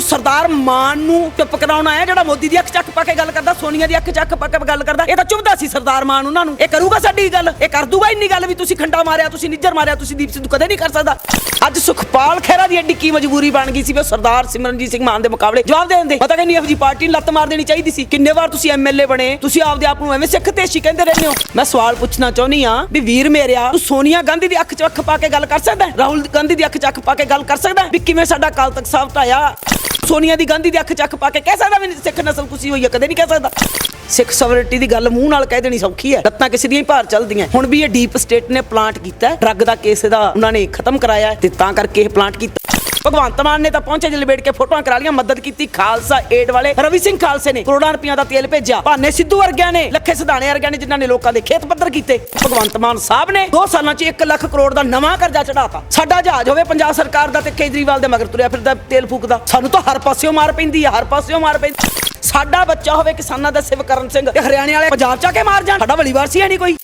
ਤੂੰ ਸਰਦਾਰ ਮਾਨ ਨੂੰ ਚੁੱਪ ਕਰਾਉਣਾ ਆਇਆ, ਜਿਹੜਾ ਮੋਦੀ ਦੀ ਅੱਖ ਚੱਕ ਪਾ ਕੇ ਗੱਲ ਕਰਦਾ, ਸੋਨੀਆ ਦੀ ਅੱਖ ਚੱਕ ਪਾ ਕੇ ਗੱਲ ਕਰਦਾ। ਇਹ ਤਾਂ ਚੁੱਭਦਾ ਸੀ ਸਰਦਾਰ ਮਾਨ ਉਹਨਾਂ ਨੂੰ। ਇਹ ਕਰੂਗਾ ਸਾਡੀ ਗੱਲ? ਇਹ ਕਰ ਦੂਗਾ ਇੰਨੀ ਗੱਲ ਵੀ ਤੁਸੀਂ ਖੰਡਾ ਮਾਰਿਆ, ਤੁਸੀਂ ਨਿੱਜਰ ਮਾਰਿਆ, ਤੁਸੀਂ ਦੀਪ ਸਿੱਧੂ ਕਦੇ ਨਹੀਂ ਕਰ ਸਕਦਾ। ਅੱਜ ਸੁਖਪਾਲ ਖਹਿਰਾ ਦੀ ਐਡੀ ਕੀ ਮਜਬੂਰੀ ਬਣ ਗਈ ਸੀ ਵੀ ਸਰਦਾਰ ਸਿਮਰਨਜੀਤ ਸਿੰਘ ਮਾਨ ਦੇ ਮੁਕਾਬਲੇ ਜਵਾਬ ਦੇ ਪਤਾ ਕਿ ਜੀ ਪਾਰਟੀ ਨੂੰ ਲੱਤ ਮਾਰ ਦੇਣੀ ਚਾਹੀਦੀ ਸੀ? ਕਿੰਨੇ ਵਾਰ ਤੁਸੀਂ ਐਮਐਲਏ ਬਣੇ? ਤੁਸੀਂ ਆਪਦੇ ਆਪ ਨੂੰ ਐਵੇਂ ਸਿੱਖ ਤੇਸ਼ੀ ਕਹਿੰਦੇ ਰਹਿੰਦੇ ਹੋ? ਮੈਂ ਸਵਾਲ ਪੁੱਛਣਾ ਚਾਹੁੰਦੀ ਆ ਵੀ ਵੀਰ ਮੇਰਿਆ, ਤੂੰ ਸੋਨੀਆ ਗਾਂਧੀ ਦੀ ਅੱਖ 'ਚ ਅੱਖ ਪਾ ਕੇ ਗੱਲ ਕਰ ਸਕਦਾ ਰਾਹੁਲ ਗਾਂਧੀ ਦੀ ਅੱਖ 'ਚ ਪਾ ਕੇ ਗੱਲ ਕਰ ਸਕਦਾ ਵੀ ਕਿਵੇਂ ਸਾਡਾ ਕਾਲ ਤਖਤ ਸਾਹਿਬ ਢਾਇਆ? ਸੋਨੀਆ ਦੀ ਗਾਂਧੀ ਦੀ ਅੱਖ 'ਚ ਅੱਖ ਪਾ ਕੇ ਕਹਿ ਸਕਦਾ ਵੀ ਸਿੱਖ ਨਸਲ ਕੁਸੀ ਹੋਈ ਹੈ ਕਦੇ ਨਹੀਂ ਕਹਿ ਸਕਦਾ। ਸਿੱਖ ਸਵਰਨਟੀ ਦੀ ਗੱਲ ਮੂੰਹ ਨਾਲ ਕਹਿ ਦੇਣੀ ਸੌਖੀ ਹੈ। ਲੱਤਾਂ ਕਿਸੇ ਦੀਆਂ ਹੀ ਭਾਰ ਚੱਲਦੀਆਂ। ਹੁਣ ਵੀ ਇਹ ਡੀਪ ਸਟੇਟ ਨੇ ਪਲਾਂਟ ਕੀਤਾ ਡਰੱਗ ਦਾ ਕੇਸ ਇਹਦਾ ਉਹਨਾਂ ਨੇ ਖਤਮ ਕਰਾਇਆ ਤੇ ਤਾਂ ਕਰਕੇ ਇਹ ਪਲਾਂਟ ਕੀਤਾ। ਭਗਵੰਤ ਮਾਨ ਨੇ ਤਾਂ ਪਹੁੰਚੇ ਜਲਬੇੜ ਕੇ ਫੋਟੋਆਂ ਕਰਾ ਲੀਆਂ ਮਦਦ ਕੀਤੀ ਖਾਲਸਾ ਏਡ ਵਾਲੇ ਰਵੀ ਸਿੰਘ ਖਾਲਸੇ ਨੇ। ਕਰੋੜਾਂ ਰੁਪਈਆਂ ਦਾ ਤੇਲ ਭੇਜਿਆ। ਭਾਨੇ ਸਿੱਧੂ ਵਰਗਿਆਂ ਨੇ, ਲੱਖੇ ਸਿਧਾਣੇ ਵਰਗਿਆਂ ਨੇ ਜਿਨ੍ਹਾਂ ਨੇ ਲੋਕਾਂ ਦੇ ਖੇਤ ਪੱਧਰ ਕੀਤੇ। ਭਗਵੰਤ ਮਾਨ ਸਾਹਿਬ ਨੇ 2 ਸਾਲਾਂ 'ਚ 1 ਲੱਖ ਕਰੋੜ ਦਾ ਨਵਾਂ ਕਰਜ਼ਾ ਚੜਾਤਾ ਸਾਡਾ ਜਹਾਜ਼ ਹੋਵੇ ਪੰਜਾਬ ਸਰਕਾਰ ਦਾ ਤੇ ਕੇਜਰੀਵਾਲ ਦੇ ਮਗਰ ਤੁਰਿਆ ਫਿਰਦਾ, ਤੇਲ ਫੂਕਦਾ। ਸਾਨੂੰ ਤਾਂ ਹਰ ਪਾਸਿਓਂ ਮਾਰ ਪੈਂਦੀ ਆ, ਹਰ ਪਾਸਿਓਂ ਮਾਰ ਪੈਂਦੀ। ਸਾਡਾ ਬੱਚਾ ਹੋਵੇ ਕਿਸਾਨਾਂ ਦਾ ਸਿਵਕਰਨ ਸਿੰਘ ਤੇ ਹਰਿਆਣੇ ਵਾਲੇ ਪੰਜਾਬ 'ਚ ਆ ਕੇ ਮਾਰ ਜਾਣ। ਸਾਡਾ ਵਲੀਵਾਰ ਸੀ ਨਹੀਂ ਕੋਈ।